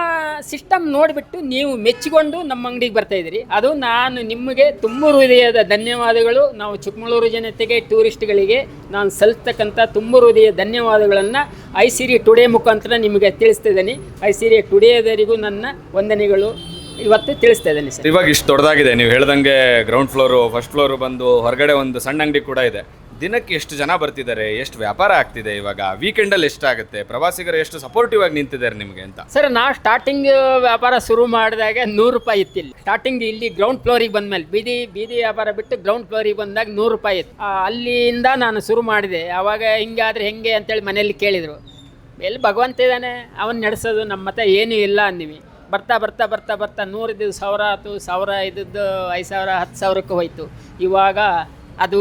ಸಿಸ್ಟಮ್ ನೋಡಿಬಿಟ್ಟು ನೀವು ಮೆಚ್ಚಿಕೊಂಡು ನಮ್ಮ ಅಂಗಡಿಗೆ ಬರ್ತಾ ಇದ್ದೀರಿ. ಅದು ನಾನು ನಿಮಗೆ ತುಂಬ ಹೃದಯದ ಧನ್ಯವಾದಗಳು. ನಾವು ಚಿಕ್ಕಮಗಳೂರು ಜನತೆಗೆ, ಟೂರಿಸ್ಟ್ಗಳಿಗೆ ನಾನು ಸಲ್ತಕ್ಕಂಥ ತುಂಬ ಹೃದಯ ಧನ್ಯವಾದಗಳನ್ನು ಐ ಸಿರಿ ಟುಡೇ ಮುಖಾಂತರ ನಿಮಗೆ ತಿಳಿಸ್ತಿದ್ದೀನಿ ಐ ಸಿರಿ ಟುಡೇದವರಿಗೂ ನನ್ನ ವಂದನೆಗಳು. ಇವತ್ತು ತಿಳಿಸ್ತಾ ಇದ್ದೀನಿ ಸರ್.
ಇವಾಗ ಇಷ್ಟು ದೊಡ್ಡದಾಗಿದೆ. ನೀವು ಹೇಳ್ದಂಗೆ ಗ್ರೌಂಡ್ ಫ್ಲೋರು ಫಸ್ಟ್ ಫ್ಲೋರು ಬಂದು ಹೊರಗಡೆ ಒಂದು ಸಣ್ಣ ಅಂಗಡಿ ಕೂಡ ಇದೆ. ದಿನಕ್ಕೆ ಎಷ್ಟು ಜನ ಬರ್ತಿದ್ದಾರೆ? ಎಷ್ಟು ವ್ಯಾಪಾರ ಆಗ್ತಿದೆ ಇವಾಗ? ವೀಕೆಂಡಲ್ಲಿ ಎಷ್ಟಾಗುತ್ತೆ ಪ್ರವಾಸಿಗರು ಎಷ್ಟು ಸಪೋರ್ಟಿವ್ ಆಗಿ ನಿಂತಿದ್ದಾರೆ ನಿಮಗೆ ಅಂತ?
ಸರ್ ನಾ ಸ್ಟಾರ್ಟಿಂಗ್ ವ್ಯಾಪಾರ ಶುರು ಮಾಡಿದಾಗ ನೂರು ರೂಪಾಯಿ ಇತ್ತಿಲ್ಲ. ಸ್ಟಾರ್ಟಿಂಗ್ ಇಲ್ಲಿ ಗ್ರೌಂಡ್ ಫ್ಲೋರಿಗೆ ಬಂದ್ಮೇಲೆ ಬೀದಿ ಬೀದಿ ವ್ಯಾಪಾರ ಬಿಟ್ಟು ಗ್ರೌಂಡ್ ಫ್ಲೋರಿಗೆ ಬಂದಾಗ ನೂರು ರೂಪಾಯಿ ಇತ್ತು. ಆ, ಅಲ್ಲಿಂದ ನಾನು ಶುರು ಮಾಡಿದೆ. ಆವಾಗ ಹಿಂಗಾದ್ರೆ ಹೆಂಗೆ ಅಂತೇಳಿ ಮನೆಯಲ್ಲಿ ಕೇಳಿದರು. ಎಲ್ಲಿ ಭಗವಂತ ಇದ್ದಾನೆ? ಅವನು ನಡೆಸೋದು ನಮ್ಮ ಮತ ಏನೂ ಇಲ್ಲ ಅಂದಿವಿ. ಬರ್ತಾ ಬರ್ತಾ ಬರ್ತಾ ಬರ್ತಾ ನೂರು ಇದ್ದು ಸಾವಿರ ಆಯ್ತು ಸಾವಿರ ಇದ್ದದ್ದು ಐದು ಸಾವಿರ ಹತ್ತು ಸಾವಿರಕ್ಕೆ ಹೋಯಿತು. ಇವಾಗ ಅದು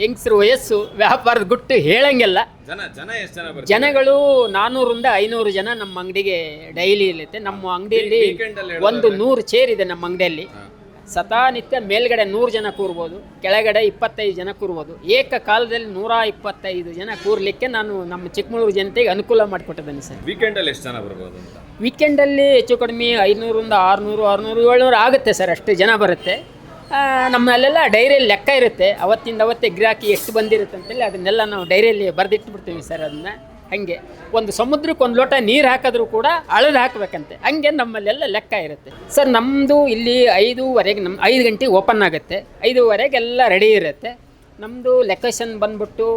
ಹೆಂಗಸ್ರ ವಯಸ್ಸು ವ್ಯಾಪಾರದ ಗುಟ್ಟು ಹೇಳಂಗಿಲ್ಲ.
ಜನ ಜನ ಎಷ್ಟು ಜನ ಬರ್ತಾರೆ?
ಜನಗಳು ನಾನ್ನೂರಿಂದ ಐನೂರು ಜನ ನಮ್ಮ ಅಂಗಡಿಗೆ ಡೈಲಿ ಇರುತ್ತೆ. ನಮ್ಮ ಅಂಗಡಿಯಲ್ಲಿ ಒಂದು ನೂರು ಚೇರ್ ಇದೆ ನಮ್ಮ ಅಂಗಡಿಯಲ್ಲಿ. ಸತಾನಿತ್ಯ ಮೇಲ್ಗಡೆ ನೂರು ಜನ ಕೂರ್ಬೋದು ಕೆಳಗಡೆ ಇಪ್ಪತ್ತೈದು ಜನ ಕೂರ್ಬೋದು. ಏಕಕಾಲದಲ್ಲಿ ನೂರ ಇಪ್ಪತ್ತೈದು ಜನ ಕೂರ್ಲಿಕ್ಕೆ ನಾನು ನಮ್ಮ ಚಿಕ್ಕಮಗಳೂರು ಜನತೆಗೆ ಅನುಕೂಲ ಮಾಡಿಕೊಟ್ಟಿದ್ದೇನೆ ಸರ್.
ವೀಕೆಂಡಲ್ಲಿ ಎಷ್ಟು ಜನ ಬರ್ಬೋದು ಅಂತ?
ವೀಕೆಂಡಲ್ಲಿ ಹೆಚ್ಚು ಕಡಿಮೆ ಐನೂರಿಂದ ಆರುನೂರು ಆರುನೂರು ಏಳ್ನೂರು ಆಗುತ್ತೆ ಸರ್ ಅಷ್ಟು ಜನ ಬರುತ್ತೆ. ನಮ್ಮಲ್ಲೆಲ್ಲ ಡೈರಿಯಲ್ಲಿ ಲೆಕ್ಕ ಇರುತ್ತೆ. ಅವತ್ತಿಂದ ಅವತ್ತೇ ಗಿರಾಕಿ ಎಷ್ಟು ಬಂದಿರುತ್ತೆ ಅಂತೇಳಿ ಅದನ್ನೆಲ್ಲ ನಾವು ಡೈರಿಯಲ್ಲಿ ಬರೆದಿಟ್ಬಿಡ್ತೀವಿ ಸರ್ ಅದನ್ನ. ಹಾಗೆ. ಒಂದು ಸಮುದ್ರಕ್ಕೆ ಒಂದು ಲೋಟ ನೀರು ಹಾಕಿದ್ರೂ ಕೂಡ ಅಳದು ಹಾಕಬೇಕಂತೆ. ಹಂಗೆ ನಮ್ಮಲ್ಲೆಲ್ಲ ಲೆಕ್ಕ ಇರುತ್ತೆ. ಸರ್ ನಮ್ಮದು ಇಲ್ಲಿ ಐದೂವರೆಗೆ ನಮ್ಮ ಐದು ಗಂಟೆಗೆ ಓಪನ್ ಆಗುತ್ತೆ. ಐದೂವರೆಗೆ ಎಲ್ಲ ರೆಡಿ ಇರುತ್ತೆ. ನಮ್ಮದು ಲೊಕೇಶನ್ ಬಂದ್ಬಿಟ್ಟು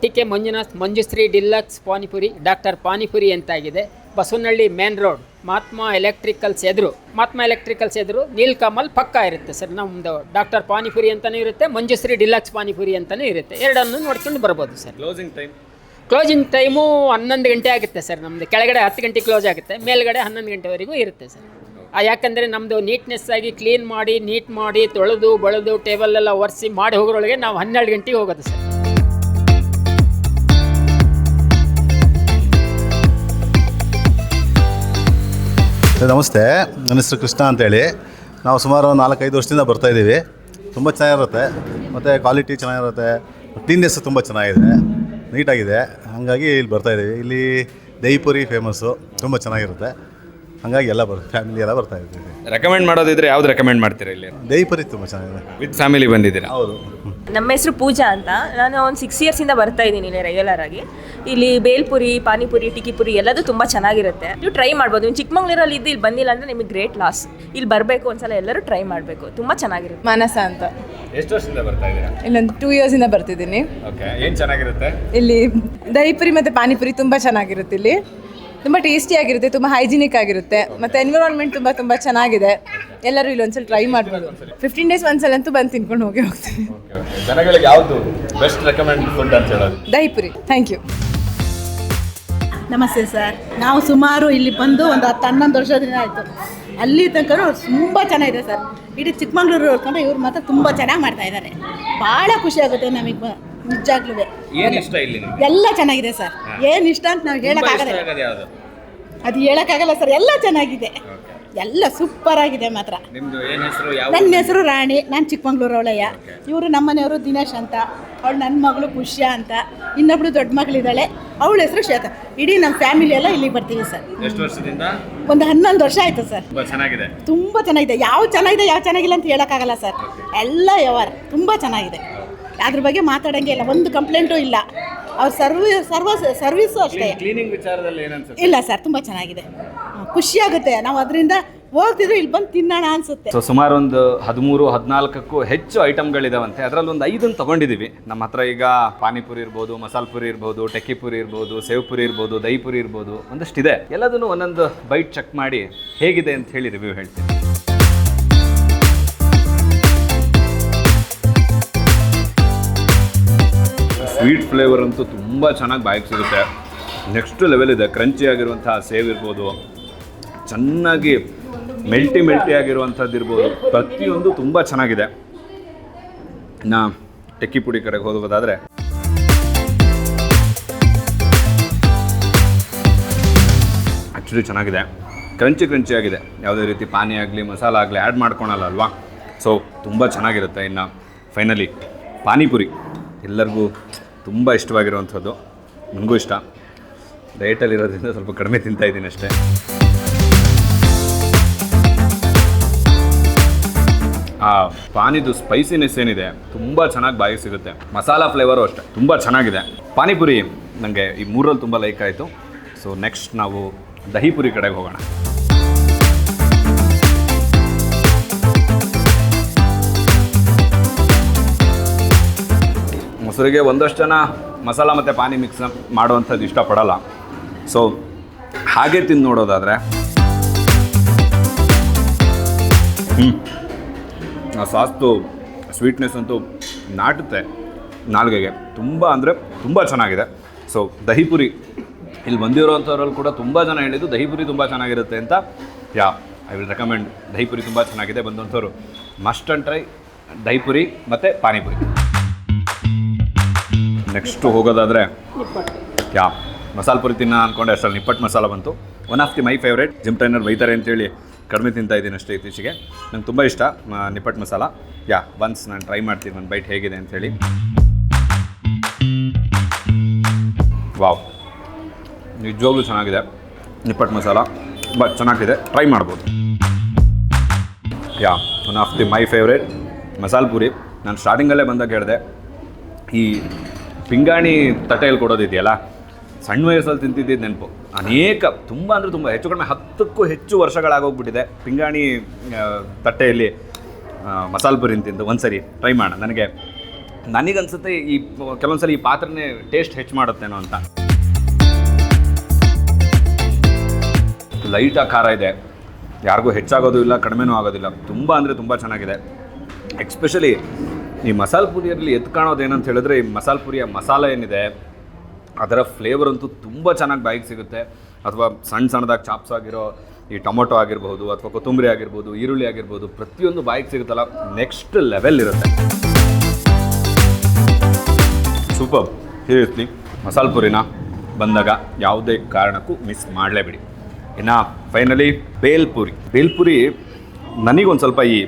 T K Manjunath, Manjushree deluxe panipuri, doctor panipuri ಅಂತಾಗಿದೆ. Basavanahalli main road Mahatma electricals ಎದುರು. ಮಹಾತ್ಮ ಎಲೆಕ್ಟ್ರಿಕಲ್ಸ್ ಎದುರು ನೀಲ್ಕಮಲ್ ಪಕ್ಕ ಇರುತ್ತೆ ಸರ್. ನಮ್ಮದು ಡಾಕ್ಟರ್ ಪಾನಿಪುರಿ ಅಂತಲೂ ಇರುತ್ತೆ, ಮಂಜುಶ್ರೀ ಡಿಲಕ್ಸ್ ಪಾನಿಪುರಿ ಅಂತಲೂ ಇರುತ್ತೆ. ಎರಡನ್ನು ನೋಡ್ಕೊಂಡು ಬರ್ಬೋದು sir.
Closing time
closing time ಹನ್ನೊಂದು ಗಂಟೆ ಆಗುತ್ತೆ ಸರ್ ನಮ್ಮದು ಕೆಳಗಡೆ ಹತ್ತು ಗಂಟೆ ಕ್ಲೋಸ್ ಆಗುತ್ತೆ. ಮೇಲ್ಗಡೆ ಹನ್ನೊಂದು ಗಂಟೆವರೆಗೂ ಇರುತ್ತೆ ಸರ್ ಯಾಕಂದರೆ ನಮ್ಮದು ನೀಟ್ನೆಸ್ ಆಗಿ ಕ್ಲೀನ್ ಮಾಡಿ ನೀಟ್ ಮಾಡಿ, ತೊಳೆದು, ಬಳೆದು ಟೇಬಲ್ ಎಲ್ಲ ಒರೆಸಿ ಮಾಡಿ ಹೋಗೋರೊಳಗೆ ನಾವು ಹನ್ನೆರಡು ಗಂಟೆಗೆ ಹೋಗೋದು ಸರ್,
ನಮಸ್ತೆ. ನನ್ನ ಹೆಸರು ಕೃಷ್ಣ ಅಂತೇಳಿ. ನಾವು ಸುಮಾರು ನಾಲ್ಕೈದು ವರ್ಷದಿಂದ ಬರ್ತಾಯಿದ್ದೀವಿ ತುಂಬ ಚೆನ್ನಾಗಿರುತ್ತೆ. ಮತ್ತು ಕ್ವಾಲಿಟಿ ಚೆನ್ನಾಗಿರುತ್ತೆ. ಕ್ಲೀನ್ನೆಸ್ ತುಂಬ ಚೆನ್ನಾಗಿದೆ. ನೀಟಾಗಿದೆ. ಹಾಗಾಗಿ ಇಲ್ಲಿ ಬರ್ತಾಯಿದ್ದೀವಿ ಇಲ್ಲಿ ದೈಪುರಿ ಫೇಮಸ್ಸು ತುಂಬ ಚೆನ್ನಾಗಿರುತ್ತೆ. ಹಾಗಾಗಿ ಎಲ್ಲ ಬರ್ ಫ್ಯಾಮಿಲಿ ಎಲ್ಲ ಬರ್ತಾ ಇದ್ದೀವಿ.
ರೆಕಮೆಂಡ್ ಮಾಡೋದಿದ್ರೆ ಯಾವ್ದು ರೆಕಮೆಂಡ್ ಮಾಡ್ತೀರಾ ಇಲ್ಲಿ?
ದೈಪುರಿ ತುಂಬ ಚೆನ್ನಾಗಿದೆ.
ವಿತ್ ಫ್ಯಾಮಿಲಿ ಬಂದಿದ್ದೀರಾ?
ಹೌದು.
ನಮ್ಮ ಹೆಸರು ಪೂಜಾ ಅಂತ. ನಾನು ಒಂದು ಸಿಕ್ಸ್ ಇಯರ್ಸಿಂದ ಬರ್ತಾ ಇದ್ದೀನಿ ಇಲ್ಲಿ ರೆಗ್ಯುಲರ್ ಆಗಿ. ಇಲ್ಲಿ ಬೇಲ್ಪುರಿ ಪಾನಿಪುರಿ ಟಿಕಿಪುರಿ ಎಲ್ಲದೂ ತುಂಬ ಚೆನ್ನಾಗಿರುತ್ತೆ. ನೀವು ಟ್ರೈ ಮಾಡ್ಬೋದು. ನೀವು ಚಿಕ್ಕಮಂಗ್ಳೂರಲ್ಲಿ ಇದ್ದು ಇಲ್ಲಿ ಬಂದಿಲ್ಲ ಅಂದರೆ ನಿಮಗೆ ಗ್ರೇಟ್ ಲಾಸ್ ಇಲ್ಲಿ ಬರಬೇಕು ಒಂದ್ಸಲ ಎಲ್ಲರೂ ಟ್ರೈ ಮಾಡಬೇಕು. ತುಂಬ ಚೆನ್ನಾಗಿರುತ್ತೆ.
ಮಾನಸ ಅಂತ.
ಎಷ್ಟು ವರ್ಷದಿಂದ ಬರ್ತಾ ಇದ್ದೀರಾ?
ಇಲ್ಲೊಂದು ಟೂ ಇಯರ್ಸಿಂದ ಬರ್ತಿದ್ದೀನಿ.
ಓಕೆ ಏನು ಚೆನ್ನಾಗಿರುತ್ತೆ?
ಇಲ್ಲಿ ದಹಿಪುರಿ ಮತ್ತು ಪಾನಿಪುರಿ ತುಂಬ ಚೆನ್ನಾಗಿರುತ್ತೆ ಇಲ್ಲಿ. ತುಂಬ ಟೇಸ್ಟಿಯಾಗಿರುತ್ತೆ ತುಂಬ ಹೈಜಿನಿಕ್ ಆಗಿರುತ್ತೆ. ಮತ್ತು ಎನ್ವಿರಾನ್ಮೆಂಟ್ ತುಂಬ ತುಂಬ ಚೆನ್ನಾಗಿದೆ. ಎಲ್ಲರೂ ಇಲ್ಲಿ ಒಂದ್ಸಲ ಟ್ರೈ ಮಾಡ್ಬೋದು. ಫಿಫ್ಟೀನ್ ಡೇಸ್ ಒಂದ್ಸಲ ಅಂತೂ ಬಂದು ತಿನ್ಕೊಂಡು ಹೋಗಿ ಹೋಗ್ತೀವಿ
ಜನಗಳಿಗೆ ಯಾವುದು ಬೆಸ್ಟ್ ರೆಕಮೆಂಡ್ ಫುಡ್ ಅಂತ ಹೇಳೋದು?
ದಹಿಪುರಿ. ಥ್ಯಾಂಕ್ ಯು
ನಮಸ್ತೆ ಸರ್. ನಾವು ಸುಮಾರು ಇಲ್ಲಿ ಬಂದು ಒಂದು ಹತ್ತು ಹನ್ನೊಂದು ವರ್ಷದಿಂದ ಆಯಿತು. ಅಲ್ಲಿ ತನಕ ತುಂಬ ಚೆನ್ನಾಗಿದೆ ಸರ್. ಇಡೀ ಚಿಕ್ಕಮಂಗ್ಳೂರು ಹೋಗ್ಕೊಂಡ್ರೆ ಇವ್ರು ಮಾತ್ರ ತುಂಬ ಚೆನ್ನಾಗಿ ಮಾಡ್ತಾ ಇದ್ದಾರೆ. ಭಾಳ ಖುಷಿ ಆಗುತ್ತೆ ನಮಗೆ ಬ- ನಿಜಾಗ್ಲೂ
ಏನು ಇಷ್ಟ ಇಲ್ಲಿ ನಿಮ್ಗೆ?
ಎಲ್ಲ ಚೆನ್ನಾಗಿದೆ ಸರ್. ಏನು ಇಷ್ಟ ಅಂತ ನಾವು
ತುಂಬಾ ಇಷ್ಟ
ಹೇಳೋಕ್ಕಾಗಲ್ಲ
ಆಗೋದು ಯಾವುದು?
ಅದು ಹೇಳೋಕ್ಕಾಗಲ್ಲ ಸರ್. ಎಲ್ಲ ಚೆನ್ನಾಗಿದೆ. ಎಲ್ಲ ಸೂಪರ್ ಆಗಿದೆ ಮಾತ್ರ.
ನಿಮ್ದು ಏನ್ ಹೆಸರು ಯಾವ
ನನ್ನ ಹೆಸರು ರಾಣಿ ನಾನು ಚಿಕ್ಕಮಂಗ್ಳೂರು ಅವಳಯ್ಯ. ಇವರು ನಮ್ಮನೆಯವರು ದಿನೇಶ್ ಅಂತ. ಅವಳು ನನ್ನ ಮಗಳು ಪುಷ್ಯ ಅಂತ. ಇನ್ನೊಬ್ಳು ದೊಡ್ಡ ಮಗಳಿದ್ದಾಳೆ. ಅವಳ ಹೆಸರು ಶ್ವೇತ ಇಡೀ ನಮ್ಮ ಫ್ಯಾಮಿಲಿ ಎಲ್ಲ ಇಲ್ಲಿಗೆ ಬರ್ತೀವಿ ಸರ್.
ಎಷ್ಟು ವರ್ಷದಿಂದ?
ಒಂದು ಹನ್ನೊಂದು ವರ್ಷ ಆಯಿತು ಸರ್.
ತುಂಬಾ ಚೆನ್ನಾಗಿದೆ.
ತುಂಬ ಚೆನ್ನಾಗಿದೆ. ಯಾವ ಚೆನ್ನಾಗಿದೆ ಯಾವ ಚೆನ್ನಾಗಿಲ್ಲ ಅಂತ ಹೇಳೋಕ್ಕಾಗಲ್ಲ ಸರ್. ಎಲ್ಲ ವ್ಯವಹಾರ ತುಂಬ ಚೆನ್ನಾಗಿದೆ. ಅದ್ರ ಬಗ್ಗೆ ಮಾತಾಡೋಂಗೆ ಇಲ್ಲ. ಒಂದು ಕಂಪ್ಲೇಂಟು ಇಲ್ಲ. ಅವ್ರ ಸರ್ವಿ ಸರ್ವ ಸರ್ವಿಸು ಅಷ್ಟೇ.
ಕ್ಲೀನಿಂಗ್ ವಿಚಾರದಲ್ಲಿ ಏನನ್ಸುತ್ತೆ
ಇಲ್ಲ ಸರ್ ತುಂಬ ಚೆನ್ನಾಗಿದೆ. ಖುಷಿಯಾಗುತ್ತೆ ನಾವು ಅದರಿಂದ ಹೋಗ್ತಿದ್ರು ಇಲ್ಲಿ ಬಂದು ತಿನ್ನೋಣ ಅನ್ಸುತ್ತೆ.
ಸೊ ಸುಮಾರು ಒಂದು ಹದಿಮೂರು ಹದಿನಾಲ್ಕಕ್ಕೂ ಹೆಚ್ಚು ಐಟಮ್ಗಳಿದಾವಂತೆ ಅದರಲ್ಲಿ ಒಂದು ಐದನ್ನು ತಗೊಂಡಿದ್ದೀವಿ ನಮ್ಮ ಹತ್ರ ಈಗ ಪಾನಿಪುರಿ ಇರ್ಬೋದು ಮಸಾಲೆ ಪುರಿ ಇರ್ಬೋದು ಟೆಕ್ಕಿ ಪುರಿ ಇರ್ಬೋದು ಸೇವ್ ಪುರಿ ಇರ್ಬೋದು ದಹಿ ಪುರಿ ಇರ್ಬೋದು ಒಂದಷ್ಟಿದೆ. ಎಲ್ಲದನ್ನು ಒಂದೊಂದು ಬೈಟ್ ಚೆಕ್ ಮಾಡಿ ಹೇಗಿದೆ ಅಂತ ಹೇಳಿ ರಿವ್ಯೂ ಹೇಳ್ತೀನಿ. ಸ್ವೀಟ್ ಫ್ಲೇವರ್ ಅಂತೂ ತುಂಬ ಚೆನ್ನಾಗಿ ಬಾಯಿಗೆ ಸಿಗುತ್ತೆ. ನೆಕ್ಸ್ಟ್ ಲೆವೆಲ್ ಇದೆ, ಕ್ರಂಚಿ ಆಗಿರುವಂತಹ ಸೇವ್ ಇರ್ಬೋದು. ಚೆನ್ನಾಗಿ ಮೆಲ್ಟಿ ಮೆಲ್ಟಿ ಆಗಿರುವಂಥದ್ದು ಇರ್ಬೋದು. ಪ್ರತಿಯೊಂದು ತುಂಬ ಚೆನ್ನಾಗಿದೆ. ನಾ ಟೆಕ್ಕಿ ಪುಡಿ ಕಡೆಗೆ ಹೋಗೋದಾದರೆ. ಆ್ಯಕ್ಚುಲಿ ಚೆನ್ನಾಗಿದೆ. ಕ್ರಂಚಿ ಕ್ರಂಚಿ ಆಗಿದೆ. ಯಾವುದೇ ರೀತಿ ಪಾನಿ ಆಗಲಿ, ಮಸಾಲ ಆಗಲಿ ಆ್ಯಡ್ ಮಾಡ್ಕೊಳಲ್ಲ ಅಲ್ವಾ? ಸೊ ತುಂಬ ಚೆನ್ನಾಗಿರುತ್ತೆ ಇನ್ನು. ಫೈನಲಿ ಪಾನಿಪುರಿ. ಎಲ್ಲರಿಗೂ ತುಂಬ ಇಷ್ಟವಾಗಿರುವಂಥದ್ದು. ನನಗೂ ಇಷ್ಟ. ಡಯಟಲ್ಲಿರೋದ್ರಿಂದ ಸ್ವಲ್ಪ ಕಡಿಮೆ ತಿಂತಾ ಇದ್ದೀನಿ ಅಷ್ಟೇ. ಆ, ಪಾನಿದು ಸ್ಪೈಸಿನೆಸ್ ಏನಿದೆ, ತುಂಬ ಚೆನ್ನಾಗಿ ಬಾಯಿ ಸಿಗುತ್ತೆ. ಮಸಾಲ ಫ್ಲೇವರು ಅಷ್ಟೇ, ತುಂಬ ಚೆನ್ನಾಗಿದೆ. ಪಾನಿಪುರಿ ನನಗೆ ಈ ಮೂರಲ್ಲಿ ತುಂಬ ಲೈಕ್ ಆಯಿತು. ಸೊ ನೆಕ್ಸ್ಟ್ ನಾವು ದಹಿಪುರಿ ಕಡೆಗೆ ಹೋಗೋಣ. ಮೊಸರಿಗೆ ಒಂದಷ್ಟು ಜನ ಮಸಾಲ ಮತ್ತು ಪಾನಿ ಮಿಕ್ಸ್ ಮಾಡುವಂಥದ್ದು ಇಷ್ಟಪಡಲ್ಲ. ಸೊ ಹಾಗೆ ತಿಂದು ನೋಡೋದಾದರೆ ಹ್ಞೂ ಆ ಸಾಸ್ತು ಸ್ವೀಟ್ನೆಸ್ ಅಂತೂ ನಾಟುತ್ತೆ ನಾಲ್ಗೆಗೆ. ತುಂಬ ಅಂದರೆ ತುಂಬ ಚೆನ್ನಾಗಿದೆ. ಸೊ ದಹಿಪುರಿ, ಇಲ್ಲಿ ಬಂದಿರೋವಂಥವ್ರಲ್ಲಿ ಕೂಡ ತುಂಬ ಜನ ಹೇಳಿದ್ದು ದಹಿಪುರಿ ತುಂಬ ಚೆನ್ನಾಗಿರುತ್ತೆ ಅಂತ. Ya I will recommend dahipuri ತುಂಬ ಚೆನ್ನಾಗಿದೆ ಬಂದಂಥವ್ರು. ಮಸ್ಟ್ ಆ್ಯಂಡ್ ಟ್ರೈ ದಹಿಪುರಿ ಮತ್ತು ಪಾನಿಪುರಿ. ನೆಕ್ಸ್ಟು ಹೋಗೋದಾದರೆ, ಯಾ, ಮಸಾಲ ಪುರಿ ತಿನ್ನ ಅಂದ್ಕೊಂಡೆ ಅಷ್ಟರಲ್ಲಿ ನಿಪ್ಪಟ್ಟು ಮಸಾಲ ಬಂತು. One of the my favourite gym trainer ಬೈತಾರೆ ಅಂತೇಳಿ ಕಡಿಮೆ ತಿಂತಾ ಇದ್ದೀನಿ ಅಷ್ಟೇ ಇತ್ತೀಚೆಗೆ. ನಂಗೆ ತುಂಬ ಇಷ್ಟ ನಿಪ್ಪಟ್ಟು ಮಸಾಲ. ಯಾ ಒನ್ಸ್ ನಾನು ಟ್ರೈ ಮಾಡ್ತೀನಿ, ಒಂದು ಬೈಟ್ ಹೇಗಿದೆ ಅಂಥೇಳಿ ವಾವ್ ನಿಜವಾಗ್ಲೂ ಚೆನ್ನಾಗಿದೆ ನಿಪ್ಪಟ್ಟು ಮಸಾಲ. ಬಟ್ ಚೆನ್ನಾಗಿದೆ. ಟ್ರೈ ಮಾಡ್ಬೋದು. Yeah one of the my favourite masala puri. ನಾನು ಸ್ಟಾರ್ಟಿಂಗಲ್ಲೇ ಬಂದಾಗ ಹೇಳಿದೆ, ಈ ಪಿಂಗಾಣಿ ತಟ್ಟೆಯಲ್ಲಿ ಕೊಡೋದಿದೆಯಲ್ಲ? ಸಣ್ಣ ವಯಸ್ಸಲ್ಲಿ ತಿಂತಿದ್ದಿದ್ದು ನೆನಪು. ಅನೇಕ ತುಂಬ ಅಂದರೆ ತುಂಬ ಹೆಚ್ಚು ಕಡಿಮೆ ಹತ್ತಕ್ಕೂ ಹೆಚ್ಚು ವರ್ಷಗಳಾಗೋಗ್ಬಿಟ್ಟಿದೆ ಪಿಂಗಾಣಿ ತಟ್ಟೆಯಲ್ಲಿ ಮಸಾಲೆ ಪುರಿ ತಿಂದು ಒಂದು ಸರಿ ಟ್ರೈ ಮಾಡೋಣ. ನನಗೆ, ನನಗನ್ಸುತ್ತೆ ಈ ಕೆಲವೊಂದು ಸಲ ಈ ಪಾತ್ರನೇ ಟೇಸ್ಟ್ ಹೆಚ್ಚು ಮಾಡುತ್ತೇನೋ ಅಂತ. ಲೈಟಾಗಿ ಖಾರ ಇದೆ. ಯಾರಿಗೂ ಹೆಚ್ಚಾಗೋದು ಇಲ್ಲ, ಕಡಿಮೆನೂ ಆಗೋದಿಲ್ಲ. ತುಂಬ ಅಂದರೆ ತುಂಬ ಚೆನ್ನಾಗಿದೆ. ಎಕ್ಸ್ಪೆಷಲಿ ಈ ಮಸಾಲ ಪುರಿಯಲ್ಲಿ ಎದ್ದು ಕಾಣೋದು ಏನಂತ ಹೇಳಿದ್ರೆ ಈ ಮಸಾಲ ಪುರಿಯ ಮಸಾಲ ಏನಿದೆ, ಅದರ ಫ್ಲೇವರ್ ಅಂತೂ ತುಂಬ ಚೆನ್ನಾಗಿ ಬಾಯಿಗೆ ಸಿಗುತ್ತೆ. ಅಥವಾ ಸಣ್ಣ ಸಣ್ಣದಾಗಿ ಚಾಪ್ಸ್ ಆಗಿರೋ ಈ ಟೊಮೊಟೊ ಆಗಿರ್ಬೋದು, ಅಥವಾ ಕೊತ್ತಂಬರಿ ಆಗಿರ್ಬೋದು, ಈರುಳ್ಳಿ ಆಗಿರ್ಬೋದು, ಪ್ರತಿಯೊಂದು ಬಾಯಿಗೆ ಸಿಗುತ್ತಲ್ಲ ನೆಕ್ಸ್ಟ್ ಲೆವೆಲ್ ಇರುತ್ತೆ. ಸೂಪರ್ ಸೀರಿಯಸ್ಲಿ ಮಸಾಲೆ ಪುರಿನ ಬಂದಾಗ ಯಾವುದೇ ಕಾರಣಕ್ಕೂ ಮಿಸ್ ಮಾಡಲೇಬೇಡಿ. ಇನ್ನು ಫೈನಲಿ ಬೇಲ್ಪುರಿ ಬೇಲ್ಪುರಿ ನನಗೊಂದು ಸ್ವಲ್ಪ ಈ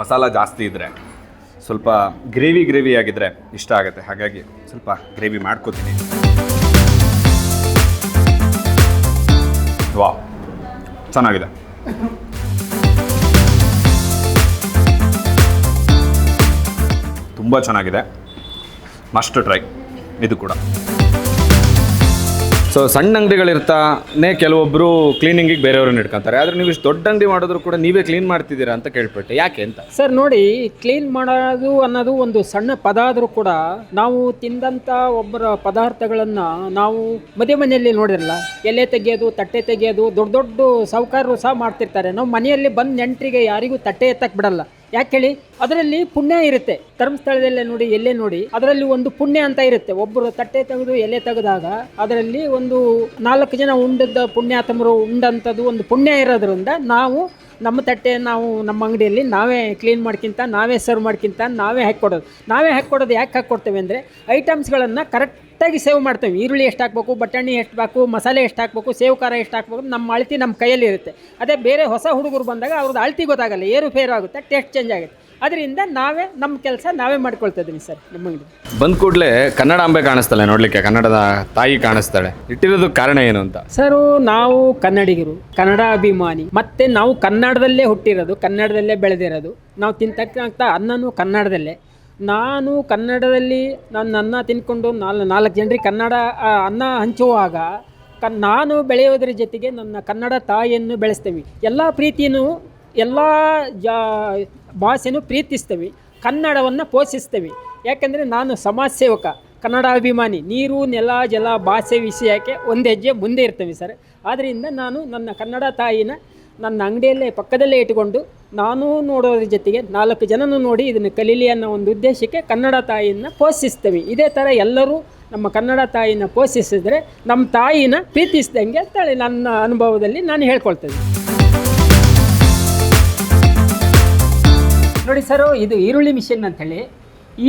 ಮಸಾಲ ಜಾಸ್ತಿ ಇದ್ದರೆ ಸ್ವಲ್ಪ ಗ್ರೇವಿ ಗ್ರೇವಿ ಆಗಿದ್ರೆ ಇಷ್ಟ ಆಗುತ್ತೆ. ಹಾಗಾಗಿ ಸ್ವಲ್ಪ ಗ್ರೇವಿ ಮಾಡ್ಕೋತೀನಿ. ವಾ ಚೆನ್ನಾಗಿದೆ. ತುಂಬ ಚೆನ್ನಾಗಿದೆ. ಮಸ್ಟ್ ಟ್ರೈ ಇದು ಕೂಡ. ಸೊ ಸಣ್ಣ ಅಂಗಡಿಗಳಿರ್ತಾನೆ ಕೆಲವೊಬ್ಬರು ಕ್ಲೀನಿಂಗಿಗೆ ಬೇರೆಯವ್ರನ್ನ ಇಟ್ಕೊಂತಾರೆ. ಆದರೆ ನೀವು ಇಷ್ಟು ದೊಡ್ಡ ಅಂಗಡಿ ಮಾಡಿದ್ರು ಕೂಡ ನೀವೇ ಕ್ಲೀನ್ ಮಾಡ್ತಿದ್ದೀರಾ ಅಂತ ಕೇಳ್ಬಿಟ್ಟೆ ಯಾಕೆ ಅಂತ?
ಸರ್ ನೋಡಿ ಕ್ಲೀನ್ ಮಾಡೋದು ಅನ್ನೋದು ಒಂದು ಸಣ್ಣ ಪದ ಆದರೂ ಕೂಡ ನಾವು ತಿಂದಂಥ ಒಬ್ಬರ ಪದಾರ್ಥಗಳನ್ನು ನಾವು ಮದುವೆ ಮನೆಯಲ್ಲಿ ನೋಡಿರಲ್ಲ ಎಲೆ ತೆಗೆಯೋದು, ತಟ್ಟೆ ತೆಗೆಯೋದು, ದೊಡ್ಡ ದೊಡ್ಡ ಸಾಹುಕಾರರು ಸಹ ಮಾಡ್ತಿರ್ತಾರೆ. ನಾವು ಮನೆಯಲ್ಲಿ ಬಂದು ನೆಂಟರಿಗೆ ಯಾರಿಗೂ ತಟ್ಟೆ ಎತ್ತಕ್ಕೆ ಬಿಡಲ್ಲ. ಯಾಕೆ ಹೇಳಿ ಅದರಲ್ಲಿ ಪುಣ್ಯ ಇರುತ್ತೆ. ಧರ್ಮಸ್ಥಳದಲ್ಲೇ ನೋಡಿ, ಎಲ್ಲೇ ನೋಡಿ, ಅದರಲ್ಲಿ ಒಂದು ಪುಣ್ಯ ಅಂತ ಇರುತ್ತೆ. ಒಬ್ಬರು ತಟ್ಟೆ ತೆಗೆದು ಎಲೆ ತೆಗೆದಾಗ ಅದರಲ್ಲಿ ಒಂದು ನಾಲ್ಕು ಜನ ಉಂಡದ ಪುಣ್ಯಾತಮರು ಉಂಡಂಥದ್ದು ಒಂದು ಪುಣ್ಯ ಇರೋದ್ರಿಂದ ನಾವು ನಮ್ಮ ತಟ್ಟೆ ನಾವು ನಮ್ಮ ಅಂಗಡಿಯಲ್ಲಿ ನಾವೇ ಕ್ಲೀನ್ ಮಾಡ್ಕಿಂತ, ನಾವೇ ಸರ್ವ್ ಮಾಡ್ಕಿಂತ, ನಾವೇ ಹಾಕ್ಕೊಡೋದು ನಾವೇ ಹಾಕ್ಕೊಡೋದು ಯಾಕೆ ಹಾಕ್ಕೊಡ್ತೇವೆ ಅಂದರೆ ಐಟಮ್ಸ್ಗಳನ್ನು ಕರೆಕ್ಟಾಗಿ ಸೇವ್ ಮಾಡ್ತೇವೆ. ಈರುಳ್ಳಿ ಎಷ್ಟು ಹಾಕ್ಬೇಕು, ಬಟಾಣಿ ಎಷ್ಟು ಹಾಕು ಮಸಾಲೆ ಎಷ್ಟು ಹಾಕ್ಬೇಕು, ಸೇವ್ ಖಾರ ಎಷ್ಟು ಹಾಕ್ಬೇಕು, ನಮ್ಮ ಅಳತಿ ನಮ್ಮ ಕೈಯಲ್ಲಿ ಇರುತ್ತೆ. ಅದೇ ಬೇರೆ ಹೊಸ ಹುಡುಗರು ಬಂದಾಗ ಅವ್ರದ್ದು ಅಳತಿ ಗೊತ್ತಾಗಲ್ಲ, ಏರುಪೇರು ಆಗುತ್ತೆ ಟೇಸ್ಟ್ ಚೇಂಜ್ ಆಗುತ್ತೆ. ಅದರಿಂದ ನಾವೇ ನಮ್ಮ ಕೆಲಸ ನಾವೇ ಮಾಡ್ಕೊಳ್ತಾ ಸರ್ ನಮ್ಮ ಅಂಗಡಿ.
ಬಂದ ಕೂಡಲೇ ಕನ್ನಡ ಅಂಬೆ ಕಾಣಿಸ್ತಾಳೆ ನೋಡ್ಲಿಕ್ಕೆ ಕನ್ನಡದ ತಾಯಿ ಕಾಣಿಸ್ತಾಳೆ. ಇಟ್ಟಿರೋದು ಕಾರಣ ಏನು ಅಂತ?
ಸರ್ ನಾವು ಕನ್ನಡಿಗರು ಕನ್ನಡ ಅಭಿಮಾನಿ ಮತ್ತೆ ನಾವು ಕನ್ನಡದಲ್ಲೇ ಹುಟ್ಟಿರೋದು ಕನ್ನಡದಲ್ಲೇ ಬೆಳೆದಿರೋದು. ನಾವು ತಿಂತಕ್ಕಂಥ ಅನ್ನನೂ ಕನ್ನಡದಲ್ಲೇ. ನಾನು ಕನ್ನಡದಲ್ಲಿ ನನ್ನ ಅನ್ನ ತಿನ್ಕೊಂಡು ನಾಲ್ ನಾಲ್ಕು ಜನರಿಗೆ ಕನ್ನಡ ಆ, ಅನ್ನ ಹಂಚುವಾಗ ಕನ್ ನಾನು ಬೆಳೆಯೋದ್ರ ಜೊತೆಗೆ ನನ್ನ ಕನ್ನಡ ತಾಯಿಯನ್ನು ಬೆಳೆಸ್ತೇವೆ. ಎಲ್ಲ ಪ್ರೀತಿಯೂ ಎಲ್ಲ ಜಾ ಭಾಷೆನೂ ಪ್ರೀತಿಸ್ತೇವೆ, ಕನ್ನಡವನ್ನು ಪೋಷಿಸ್ತೇವೆ. ಯಾಕೆಂದರೆ ನಾನು ಸಮಾಜ ಸೇವಕ, ಕನ್ನಡ ಅಭಿಮಾನಿ, ನೀರು, ನೆಲ, ಜಲ, ಭಾಷೆ ವಿಷಯಕ್ಕೆ ಒಂದು ಹೆಜ್ಜೆ ಮುಂದೆ ಇರ್ತೇವೆ ಸರ್. ಆದ್ದರಿಂದ ನಾನು ನನ್ನ ಕನ್ನಡ ತಾಯಿನ ನನ್ನ ಅಂಗಡಿಯಲ್ಲೇ ಪಕ್ಕದಲ್ಲೇ ಇಟ್ಟುಕೊಂಡು ನಾನು ನೋಡೋದ್ರ ಜೊತೆಗೆ ನಾಲ್ಕು ಜನನೂ ನೋಡಿ ಇದನ್ನು ಕಲೀಲಿ ಅನ್ನೋ ಒಂದು ಉದ್ದೇಶಕ್ಕೆ ಕನ್ನಡ ತಾಯಿಯನ್ನು ಪೋಷಿಸ್ತೇವೆ. ಇದೇ ಥರ ಎಲ್ಲರೂ ನಮ್ಮ ಕನ್ನಡ ತಾಯಿನ ಪೋಷಿಸಿದರೆ ನಮ್ಮ ತಾಯಿನ ಪ್ರೀತಿಸಿದಂಗೆ ಅಂತೇಳಿ ನನ್ನ ಅನುಭವದಲ್ಲಿ ನಾನು ಹೇಳ್ಕೊಳ್ತೇನೆ. ನೋಡಿ ಸರ್ ಇದು ಈರುಳ್ಳಿ ಮಿಷಿನ್ ಅಂತೇಳಿ.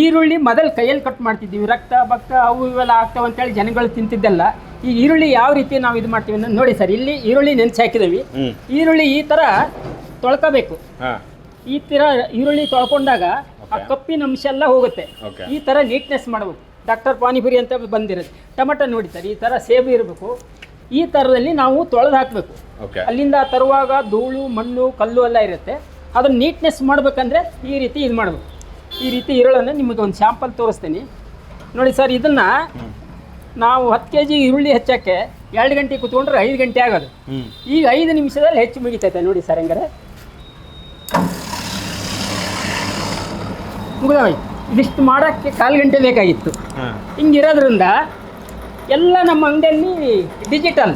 ಈರುಳ್ಳಿ ಮೊದಲು ಕೈಯಲ್ಲಿ ಕಟ್ ಮಾಡ್ತಿದ್ದೀವಿ. ರಕ್ತ ಭಕ್ತ ಅವು ಇವೆಲ್ಲ ಆಗ್ತಾವೆ ಅಂತೇಳಿ ಜನಗಳು ತಿಂತಿದ್ದೆಲ್ಲ. ಈ ಈರುಳ್ಳಿ ಯಾವ ರೀತಿ ನಾವು ಇದು ಮಾಡ್ತೀವಿ ಅನ್ನೋದು ನೋಡಿ ಸರ್ ಇಲ್ಲಿ ಈರುಳ್ಳಿ ನೆನೆಸಿ ಹಾಕಿದೀವಿ. ಈರುಳ್ಳಿ ಈ ಥರ ತೊಳ್ಕೋಬೇಕು. ಈ ಥರ ಈರುಳ್ಳಿ ತೊಳ್ಕೊಂಡಾಗ ಆ ಕಪ್ಪಿನ ಅಂಶ ಎಲ್ಲ ಹೋಗುತ್ತೆ. ಈ ಥರ ನೀಟ್ನೆಸ್ ಮಾಡಬೇಕು. ಡಾಕ್ಟರ್ ಪಾನಿಪುರಿ ಅಂತ ಬಂದಿರುತ್ತೆ ಟೊಮೆಟೊ ನೋಡಿ ಸರ್ ಈ ಥರ ಸೇಬು ಇರಬೇಕು. ಈ ಥರದಲ್ಲಿ ನಾವು ತೊಳೆದು ಹಾಕಬೇಕು. ಅಲ್ಲಿಂದ ತರುವಾಗ ಧೂಳು ಮಣ್ಣು ಕಲ್ಲು ಎಲ್ಲ ಇರುತ್ತೆ. ಅದನ್ನು ನೀಟ್ನೆಸ್ ಮಾಡಬೇಕಂದ್ರೆ ಈ ರೀತಿ ಇದು ಮಾಡಬೇಕು. ಈ ರೀತಿ ಈರುಳ್ಳನ್ನು ನಿಮಗೆ ಒಂದು ಸ್ಯಾಂಪಲ್ ತೋರಿಸ್ತೀನಿ. ನೋಡಿ ಸರ್ ಇದನ್ನು ನಾವು ಹತ್ತು ಕೆ ಜಿ ಈರುಳ್ಳಿ ಹೆಚ್ಚಕ್ಕೆ ಎರಡು ಗಂಟೆ ಕೂತ್ಕೊಂಡ್ರೆ ಐದು ಗಂಟೆ ಆಗೋದು. ಈಗ ಐದು ನಿಮಿಷದಲ್ಲಿ ಹೆಚ್ಚು ಮುಗಿತೈತೆ ನೋಡಿ ಸರ್ ಹೆಂಗಾರೆ. ಮುಗಿದವ ಇದಿಷ್ಟು ಮಾಡೋಕ್ಕೆ ಕಾಲು ಗಂಟೆ ಬೇಕಾಗಿತ್ತು. ಹಿಂಗಿರೋದ್ರಿಂದ ಎಲ್ಲ ನಮ್ಮ ಅಂಗಡಿಯಲ್ಲಿ ಡಿಜಿಟಲ್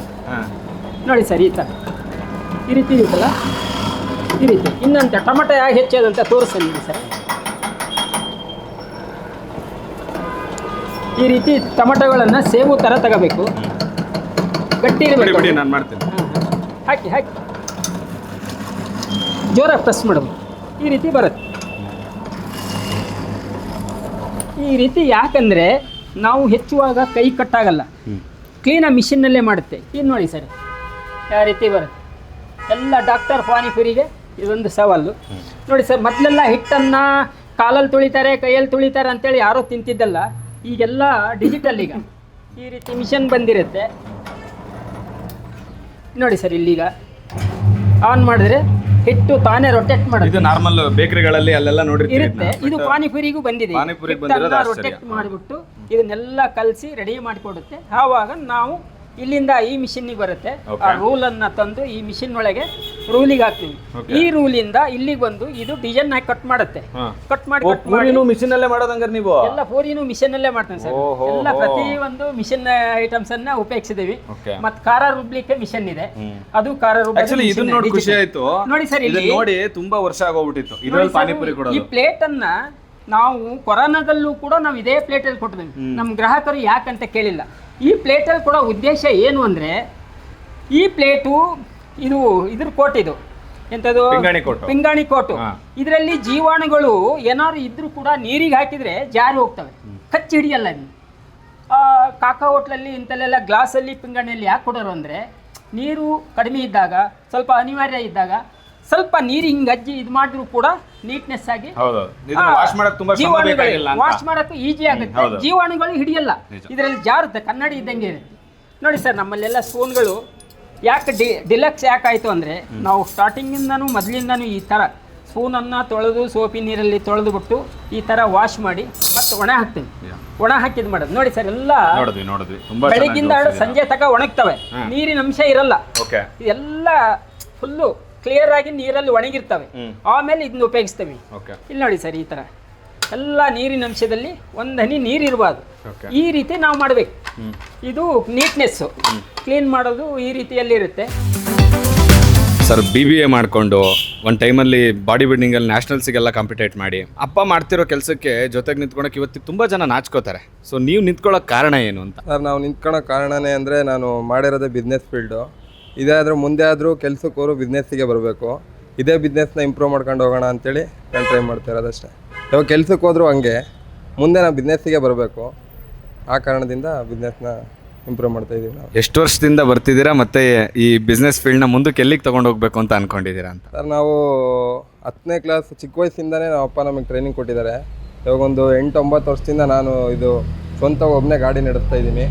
ನೋಡಿ ಸರ್ ಈ ಥರ ಈ ರೀತಿ ಇರುತ್ತಲ್ಲ ಈ ರೀತಿ. ಇನ್ನಂತ ಟೊಮೆಟೊ ಹೇಗೆ ಹೆಚ್ಚೋದಂತ ತೋರಿಸ್ತೀನಿ ಸರ್. ಈ ರೀತಿ ಟೊಮೆಟೊಗಳನ್ನು ಸೇಬು ಥರ ತಗೋಬೇಕು. ಗಟ್ಟಿ ಇರಬೇಕು.
ನಾನು ಮಾಡ್ತೀನಿ.
ಹಾಕಿ ಹಾಕಿ. ಜೋರಾಗಿ ಪ್ರೆಸ್ ಮಾಡಬೇಕು. ಈ ರೀತಿ ಬರುತ್ತೆ. ಈ ರೀತಿ ಯಾಕಂದರೆ ನಾವು ಹೆಚ್ಚುವಾಗ ಕೈ ಕಟ್ಟಾಗಲ್ಲ. ಕ್ಲೀನಾಗಿ ಮಿಷಿನ್ನಲ್ಲೇ ಮಾಡುತ್ತೆ. ಇದು ನೋಡಿ ಸರ್ ಯಾವ ರೀತಿ ಬರುತ್ತೆ. ಎಲ್ಲ ಡಾಕ್ಟರ್ ಪಾನಿಪುರಿಗೆ ಇದೊಂದು ಸವಾಲು. ನೋಡಿ ಸರ್ ಮೊದಲೆಲ್ಲ ಹಿಟ್ಟನ್ನು ಕಾಲಲ್ಲಿ ತುಳಿತಾರೆ ಕೈಯಲ್ಲಿ ತುಳಿತಾರೆ ಅಂತೇಳಿ ಯಾರೂ ತಿಂತಿದ್ದಲ್ಲ ಈಗೆಲ್ಲ ಡಿಜಿಟಲ್ ಈಗ. ಈ ರೀತಿ ಮಿಷನ್ ಬಂದಿರುತ್ತೆ. ನೋಡಿ ಸರ್ ಇಲ್ಲಿಗ ಆನ್ ಮಾಡಿದ್ರೆ ಹಿಟ್ಟು ತಾನೇ ರೊಟೇಟ್
ಇದು
ಮಾಡುತ್ತೆ
ನಾರ್ಮಲ್ ಬೇಕರಿಗಳಲ್ಲಿ ಅಲ್ಲೆಲ್ಲ ನೋಡಿ
ಇರುತ್ತೆ. ಇದು ಪಾನಿಪುರಿಗೂ ಬಂದಿದೆ.
ಪಾನಿಪುರಿ.
ರೊಟೇಟ್ ಮಾಡಿಬಿಟ್ಟು ಇದನ್ನೆಲ್ಲ ಕಲಸಿ ರೆಡಿ ಮಾಡಿಕೊಡುತ್ತೆ. ಆವಾಗ ನಾವು ಇಲ್ಲಿಂದ ಈ ಮಿಷಿನ್ನಿಗೆ ಬರುತ್ತೆ. ಆ
ರೂಲ್
ರೂಲನ್ನ ತಂದು ಈ ಮಿಷಿನ್ ಒಳಗೆ ರೂಲಿಗೆ ಹಾಕ್ತೀವಿ. ಈ ರೂಲಿಂದ ಇಲ್ಲಿಗೆ ಬಂದು ಇದು ಡಿಸೈನ್ ಹಾಕಿ ಕಟ್ ಮಾಡುತ್ತೆ. ಕಟ್ ಮಾಡಿ ಕಟ್ ಮಾಡಿ.
ಪೂರಿನೂ ಮಿಷಿನ್ ಅಲ್ಲೇ ಮಾಡೋದಂಗಾರೆ ನೀವು?
ಎಲ್ಲ ಫೋರಿನೂ ಮಿಷಿನ್ ಅಲ್ಲೇ ಮಾಡ್ತೇನೆ ಸರ್ ಎಲ್ಲ ಪ್ರತಿ ಒಂದು ಮಿಷಿನ್ ಐಟಮ್ಸ್ ಅನ್ನ ಉಪಯೋಗಿಸಿದೀವಿ. ಮತ್ತೆ ಖಾರ ರುಬ್ಲಿಕ್ಕೆ ಮಿಷನ್ ಇದೆ. ಅದು ಖಾರ
ಆಕ್ಚುಲಿ ಇದನ್ನ ನೋಡಿ ಖುಷಿ ಆಯ್ತು.
ನೋಡಿ ಸರ್ ಇಲ್ಲಿ
ನೋಡಿ ತುಂಬಾ ವರ್ಷ ಆಗೋಗ್ಬಿಟ್ಟಿತ್ತು. ಇದರಲ್ಲಿ ಪಾನಿಪುರಿ ಕೊಡೋದು.
ಈ ಪ್ಲೇಟ್ ಅನ್ನ ನಾವು ಕೊರೋನಾದಲ್ಲೂ ಕೂಡ ನಾವು ಇದೇ ಪ್ಲೇಟಲ್ಲಿ ಕೊಟ್ಟಿದ್ದೀವಿ. ನಮ್ಮ ಗ್ರಾಹಕರು ಯಾಕಂತ ಕೇಳಿಲ್ಲ. ಈ ಪ್ಲೇಟಲ್ಲಿ ಕೊಡೋ ಉದ್ದೇಶ ಏನು ಅಂದರೆ ಈ ಪ್ಲೇಟು ಇದು ಇದ್ರ ಕೋಟಿದು ಇದು. ಎಂಥದ್ದು
ಪಿಂಗಾಣಿ ಕೋಟು.
ಇದರಲ್ಲಿ ಜೀವಾಣುಗಳು ಏನಾದ್ರು ಇದ್ರೂ ಕೂಡ ನೀರಿಗೆ ಹಾಕಿದ್ರೆ ಜಾರಿ ಹೋಗ್ತವೆ. ಕಚ್ಚಿ ಹಿಡಿಯಲ್ಲ ನೀವು ಆ, ಕಾಕಾ ಹೋಟ್ಲಲ್ಲಿ ಇಂಥಲ್ಲೆಲ್ಲ ಗ್ಲಾಸಲ್ಲಿ ಪಿಂಗಾಣಿಯಲ್ಲಿ ಯಾಕೆ ಕೊಡೋರು ಅಂದರೆ ನೀರು ಕಡಿಮೆ ಇದ್ದಾಗ ಸ್ವಲ್ಪ ಅನಿವಾರ್ಯ ಇದ್ದಾಗ ಸ್ವಲ್ಪ ನೀರು ಹಿಂಗೆ ಅಜ್ಜಿ ಇದು ಮಾಡಿದ್ರು ಕೂಡ ನೀಟ್ನೆಸ್ ಆಗಿ.
ವಾಶ್
ಮಾಡಕ್ಕೂ ಈಜಿ ಆಗುತ್ತೆ. ಜೀವಾಣುಗಳು ಹಿಡಿಯಲ್ಲ. ಇದರಲ್ಲಿ ಜಾರುತ್ತೆ ಕನ್ನಡಿ ಇದ್ದಂಗೆ ನೋಡಿ ಸರ್ ನಮ್ಮಲ್ಲೆಲ್ಲ ಸ್ಪೂನ್ಗಳು ಯಾಕೆ ಡಿ ಡಿಲಕ್ಸ್ ಯಾಕಾಯಿತು ಅಂದರೆ ನಾವು ಸ್ಟಾರ್ಟಿಂಗಿಂದನೂ ಮೊದಲಿಂದನೂ ಈ ಥರ ಸ್ಪೂನನ್ನು ತೊಳೆದು ಸೋಪಿ ನೀರಲ್ಲಿ ತೊಳೆದು ಬಿಟ್ಟು ಈ ಥರ ವಾಶ್ ಮಾಡಿ ಮತ್ತೆ ಒಣ ಹಾಕ್ತೀವಿ. ಒಣ ಹಾಕಿದ್ ಮಾಡೋದು. ನೋಡಿ ಸರ್ ಎಲ್ಲ ಬೆಳಗಿಂದ ಸಂಜೆ ತಕ ಒಣಗ್ತವೆ. ನೀರಿನ ಅಂಶ ಇರಲ್ಲ. ಎಲ್ಲ ಫುಲ್ಲು ಕ್ಲಿಯರ್ ಆಗಿ ನೀರಲ್ಲಿ ಒಣಗಿರ್ತವೆ. ಆಮೇಲೆ ಇದನ್ನ ಉಪಯೋಗಿಸ್ತೇವೆ.
ಓಕೆ
ಇಲ್ಲಿ ನೋಡಿ ಸರ್ ಈ ಥರ ಎಲ್ಲ ನೀರಿನ ಅಂಶದಲ್ಲಿ ಒಂದು ಹನಿ ನೀರು ಇರಬಾರ್ದು ಈ ರೀತಿ ನಾವು ಮಾಡಬೇಕು. ಇದು ನೀಟ್ನೆಸ್ಸು ಕ್ಲೀನ್ ಮಾಡೋದು ಈ ರೀತಿಯಲ್ಲಿರುತ್ತೆ
ಸರ್ ಬಿ ಬಿ ಎ ಮಾಡಿಕೊಂಡು ಒಂದು ಟೈಮಲ್ಲಿ ಬಾಡಿ ಬಿಲ್ಡಿಂಗಲ್ಲಿ ನ್ಯಾಷನಲ್ಸಿಗೆಲ್ಲ ಕಾಂಪಿಟೇಟ್ ಮಾಡಿ ಅಪ್ಪ ಮಾಡ್ತಿರೋ ಕೆಲಸಕ್ಕೆ ಜೊತೆಗೆ ನಿಂತ್ಕೊಳಕ್ಕೆ ಇವತ್ತು ತುಂಬ ಜನ ನಾಚ್ಕೋತಾರೆ. ಸೊ ನೀವು ನಿಂತ್ಕೊಳ್ಳೋಕೆ ಕಾರಣ ಏನು ಅಂತ?
ಸರ್ ನಾವು ನಿಂತ್ಕೊಳ್ಳೋ ಕಾರಣನೇ ಅಂದರೆ ನಾನು ಮಾಡಿರೋದೇ ಬಿಸ್ನೆಸ್ ಫೀಲ್ಡು ಇದೇ ಆದರೂ ಮುಂದೆ ಆದರೂ ಕೆಲಸಕ್ಕೆ ಹೋದ್ರು ಬಿಸ್ನೆಸ್ಸಿಗೆ ಬರಬೇಕು. ಇದೇ ಬಿಸ್ನೆಸ್ನ ಇಂಪ್ರೂವ್ ಮಾಡ್ಕೊಂಡು ಹೋಗೋಣ ಅಂತೇಳಿ ನಾನು ಟ್ರೈ ಮಾಡ್ತಾ ಇರೋದಷ್ಟೇ ಇವಾಗ ಕೆಲ್ಸಕ್ಕೆ ಹೋದರೂ ಹಂಗೆ. ಮುಂದೆ ನಾವು ಬಿಸ್ನೆಸ್ಸಿಗೆ ಬರಬೇಕು. ಆ ಕಾರಣದಿಂದ ಬಿಸ್ನೆಸ್ನ ಇಂಪ್ರೂವ್ ಮಾಡ್ತಾ ಇದ್ದೀವಿ ನಾವು.
ಎಷ್ಟು ವರ್ಷದಿಂದ ಬರ್ತಿದ್ದೀರಾ ಮತ್ತು ಈ ಬಿಸ್ನೆಸ್ ಫೀಲ್ಡ್ನ ಮುಂದಕ್ಕೆ ಎಲ್ಲಿಗೆ ತೊಗೊಂಡು ಹೋಗಬೇಕು ಅಂತ ಅಂದ್ಕೊಂಡಿದ್ದೀರಾ ಅಂತ?
ಸರ್ ನಾವು ಹತ್ತನೇ ಕ್ಲಾಸ್ ಚಿಕ್ಕ ವಯಸ್ಸಿಂದನೇ ನಮ್ಮ ಅಪ್ಪ ನಮಗೆ ಟ್ರೈನಿಂಗ್ ಕೊಟ್ಟಿದ್ದಾರೆ. ಇವಾಗ ಒಂದು ಎಂಟು ಒಂಬತ್ತು ವರ್ಷದಿಂದ ನಾನು ಇದು ಸ್ವಂತ ಒಬ್ಬನೇ ಗಾಡಿ ನಡೆಸ್ತಾ ಇದ್ದೀನಿ.